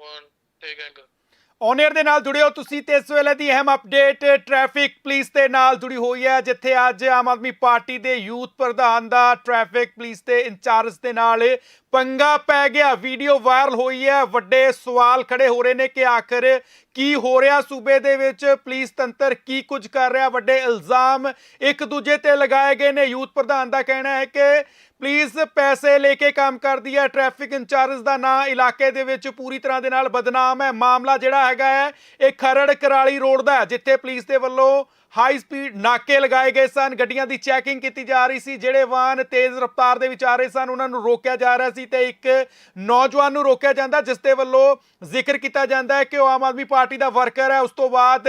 one taking owner ਦੇ ਨਾਲ ਜੁੜਿਓ ਤੁਸੀਂ ਤੇ ਇਸ ਵੇਲੇ ਦੀ ਅਹਿਮ ਅਪਡੇਟ ਟ੍ਰੈਫਿਕ ਪੁਲਿਸ ਦੇ ਨਾਲ ਜੁੜੀ ਹੋਈ ਹੈ, ਜਿੱਥੇ ਅੱਜ ਆਮ ਆਦਮੀ ਪਾਰਟੀ ਦੇ ਯੂਥ ਪ੍ਰਧਾਨ ਦਾ ਟ੍ਰੈਫਿਕ ਪੁਲਿਸ ਦੇ ਇੰਚਾਰਜ ਦੇ ਨਾਲ ਪੰਗਾ ਪੈ ਗਿਆ, ਵੀਡੀਓ ਵਾਇਰਲ ਹੋਈ ਹੈ, ਵੱਡੇ ਸਵਾਲ ਖੜੇ ਹੋ ਰਹੇ ਨੇ ਕਿ ਆਖਰ ਕੀ ਹੋ ਰਿਹਾ ਸੂਬੇ ਦੇ ਵਿੱਚ? ਪੁਲਿਸ ਤੰਤਰ ਕੀ ਕੁਝ ਕਰ ਰਿਹਾ? ਵੱਡੇ ਇਲਜ਼ਾਮ ਇੱਕ ਦੂਜੇ ਤੇ ਲਗਾਏ ਗਏ ਨੇ। ਯੂਥ ਪ੍ਰਧਾਨ ਦਾ ਕਹਿਣਾ ਹੈ ਕਿ ਪੁਲਿਸ ਪੈਸੇ ਲੈ ਕੇ ਕੰਮ ਕਰਦੀ ਹੈ, ਟ੍ਰੈਫਿਕ ਇੰਚਾਰਜ ਦਾ ਨਾਂ ਇਲਾਕੇ ਦੇ ਵਿੱਚ ਪੂਰੀ ਤਰ੍ਹਾਂ ਦੇ ਨਾਲ ਬਦਨਾਮ ਹੈ। ਮਾਮਲਾ ਜਿਹੜਾ ਹੈਗਾ ਹੈ, ਇਹ ਖਰੜ ਕਰਾਲੀ ਰੋਡ ਦਾ ਜਿੱਥੇ ਪੁਲਿਸ ਦੇ ਵੱਲੋਂ ਹਾਈ ਸਪੀਡ ਨਾਕੇ ਲਗਾਏ ਗਏ ਸਨ। ਗੱਡੀਆਂ ਦੀ ਚੈਕਿੰਗ ਕੀਤੀ ਜਾ ਰਹੀ ਸੀ। ਜਿਹੜੇ ਵਾਹਨ ਤੇਜ਼ ਰਫ਼ਤਾਰ ਦੇ ਵਿੱਚ ਆ ਰਹੇ ਸਨ, ਉਹਨਾਂ ਨੂੰ ਰੋਕਿਆ ਜਾ ਰਿਹਾ ਸੀ ਤੇ ਇੱਕ ਨੌਜਵਾਨ ਨੂੰ ਰੋਕਿਆ ਜਾਂਦਾ, ਜਿਸ ਦੇ ਵੱਲੋਂ ਜ਼ਿਕਰ ਕੀਤਾ ਜਾਂਦਾ ਹੈ ਕਿ ਉਹ ਆਮ ਆਦਮੀ ਪਾਰਟੀ ਦਾ ਵਰਕਰ ਹੈ। ਉਸ ਤੋਂ ਬਾਅਦ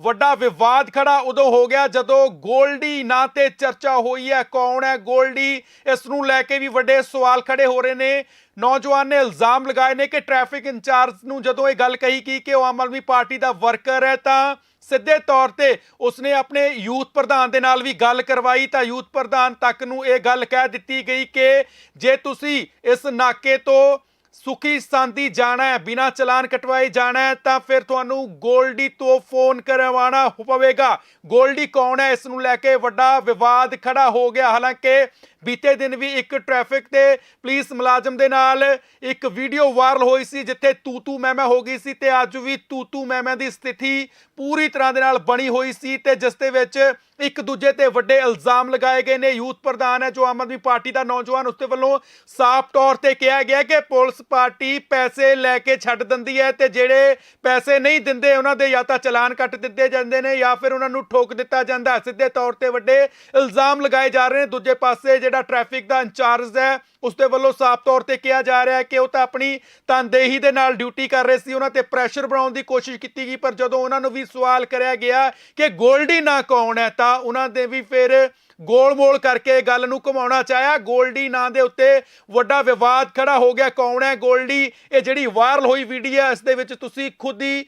ਵੱਡਾ ਵਿਵਾਦ ਖੜਾ ਉਦੋਂ ਹੋ ਗਿਆ, ਜਦੋਂ ਗੋਲਡੀ ਨਾਂ ਤੇ ਚਰਚਾ ਹੋਈ ਹੈ। ਕੌਣ ਹੈ ਗੋਲਡੀ? ਇਸ ਨੂੰ ਲੈ ਕੇ ਵੀ ਵੱਡੇ ਸਵਾਲ ਖੜੇ ਹੋ ਰਹੇ ਨੇ। ਨੌਜਵਾਨ ਨੇ ਇਲਜ਼ਾਮ ਲਗਾਏ ਨੇ ਕਿ ਟ੍ਰੈਫਿਕ ਇੰਚਾਰਜ ਨੂੰ ਜਦੋਂ ਇਹ ਗੱਲ ਕਹੀ ਕਿ ਉਹ ਆਮ ਆਦਮੀ ਪਾਰਟੀ ਦਾ ਵਰਕਰ ਹੈ, ਤਾਂ ਸਿੱਧੇ ਤੌਰ ਤੇ ਉਸਨੇ ਆਪਣੇ ਯੂਥ ਪ੍ਰਧਾਨ ਦੇ ਨਾਲ ਵੀ ਗੱਲ ਕਰਵਾਈ ਤਾਂ ਯੂਥ ਪ੍ਰਧਾਨ ਤੱਕ ਨੂੰ ਇਹ ਗੱਲ ਕਹਿ ਦਿੱਤੀ ਗਈ ਕਿ ਜੇ ਤੁਸੀਂ ਇਸ ਨਾਕੇ ਤੋਂ ਸੁਖੀ ਸਾਂਦੀ ਜਾਣਾ ਹੈ, ਬਿਨਾ ਚਲਾਨ ਕਟਵਾਏ ਜਾਣਾ ਹੈ, ਤਾਂ ਫਿਰ ਤੁਹਾਨੂੰ ਗੋਲਡੀ ਤੋਂ ਫੋਨ ਕਰਵਾਉਣਾ ਪਵੇਗਾ। ਗੋਲਡੀ ਕੌਣ ਹੈ? ਇਸ ਨੂੰ ਲੈ ਕੇ ਵੱਡਾ ਵਿਵਾਦ ਖੜਾ ਹੋ ਗਿਆ। ਹਾਲਾਂਕਿ ਬੀਤੇ ਦਿਨ ਵੀ ਇੱਕ ਟ੍ਰੈਫਿਕ ਤੇ ਪੁਲਿਸ ਮੁਲਾਜ਼ਮ ਦੇ ਨਾਲ ਇੱਕ ਵੀਡੀਓ ਵਾਇਰਲ ਹੋਈ ਸੀ, ਜਿੱਥੇ ਤੂ ਤੂ ਮੈਂ ਮੈਂ ਹੋ ਗਈ ਸੀ ਤੇ ਅੱਜ ਵੀ ਤੂ ਤੂ ਮੈਂ ਮੈਂ ਦੀ ਸਥਿਤੀ ਪੂਰੀ ਤਰ੍ਹਾਂ ਦੇ ਨਾਲ ਬਣੀ ਹੋਈ ਸੀ ਤੇ ਜਿਸ ਦੇ ਵਿੱਚ ਇੱਕ ਦੂਜੇ ਤੇ ਵੱਡੇ ਇਲਜ਼ਾਮ ਲਗਾਏ ਗਏ ਨੇ। ਯੂਥ ਪ੍ਰਧਾਨ ਹੈ ਜੋ ਆਮ ਆਦਮੀ ਪਾਰਟੀ ਦਾ ਨੌਜਵਾਨ, ਉਸਦੇ ਵੱਲੋਂ ਸਾਫ਼ ਤੌਰ ਤੇ ਕਿਹਾ ਗਿਆ ਕਿ ਪੁਲਿਸ ਪਾਰਟੀ ਪੈਸੇ ਲੈ ਕੇ ਛੱਡ ਦਿੰਦੀ ਹੈ ਤੇ ਜਿਹੜੇ ਪੈਸੇ ਨਹੀਂ ਦਿੰਦੇ, ਉਹਨਾਂ ਦੇ ਜਾਂ ਤਾਂ ਚਲਾਨ ਕੱਟ ਦਿੱਤੇ ਜਾਂਦੇ ਨੇ ਜਾਂ ਫਿਰ ਉਹਨਾਂ ਨੂੰ ਠੋਕ ਦਿੱਤਾ ਜਾਂਦਾ ਸਿੱਧੇ ਤੌਰ ਤੇ ਵੱਡੇ ਇਲਜ਼ਾਮ ਲਗਾਏ ਜਾ ਰਹੇ ਨੇ। ਦੂਜੇ ਪਾਸੇ ਜਿਹੜਾ ਟ੍ਰੈਫਿਕ ਦਾ ਇੰਚਾਰਜ ਹੈ, ਉਸਦੇ ਵੱਲੋਂ ਸਾਫ਼ ਤੌਰ ਤੇ ਕਿਹਾ ਜਾ ਰਿਹਾ ਹੈ ਕਿ ਉਹ ਤਾਂ ਆਪਣੀ ਤਨਦੇਹੀ ਦੇ ਨਾਲ ਡਿਊਟੀ ਕਰ ਰਹੇ ਸੀ। ਉਹਨਾਂ ਤੇ ਪ੍ਰੈਸ਼ਰ ਬਣਾਉਣ ਦੀ ਕੋਸ਼ਿਸ਼ ਕੀਤੀ ਗਈ, ਪਰ ਜਦੋਂ ਉਹਨਾਂ ਨੂੰ ਵੀ ਸਵਾਲ ਕਰਿਆ ਗਿਆ ਕਿ ਗੋਲਡੀ ਨਾ ਕੌਣ ਹੈ, ਤਾਂ ਉਹਨਾਂ ਦੇ ਵੀ ਫਿਰ ਗੋਲ-ਮੋਲ ਕਰਕੇ ਗੱਲ ਨੂੰ ਘੁਮਾਉਣਾ ਚਾਹਿਆ। ਗੋਲਡੀ ਨਾਂ ਦੇ ਉੱਤੇ ਵੱਡਾ ਵਿਵਾਦ ਖੜਾ ਹੋ ਗਿਆ। ਕੌਣ ਹੈ ਗੋਲਡੀ? ਇਹ ਜਿਹੜੀ ਵਾਇਰਲ ਹੋਈ ਵੀਡੀਓ ਇਸ ਦੇ ਵਿੱਚ ਤੁਸੀਂ ਖੁਦ ਹੀ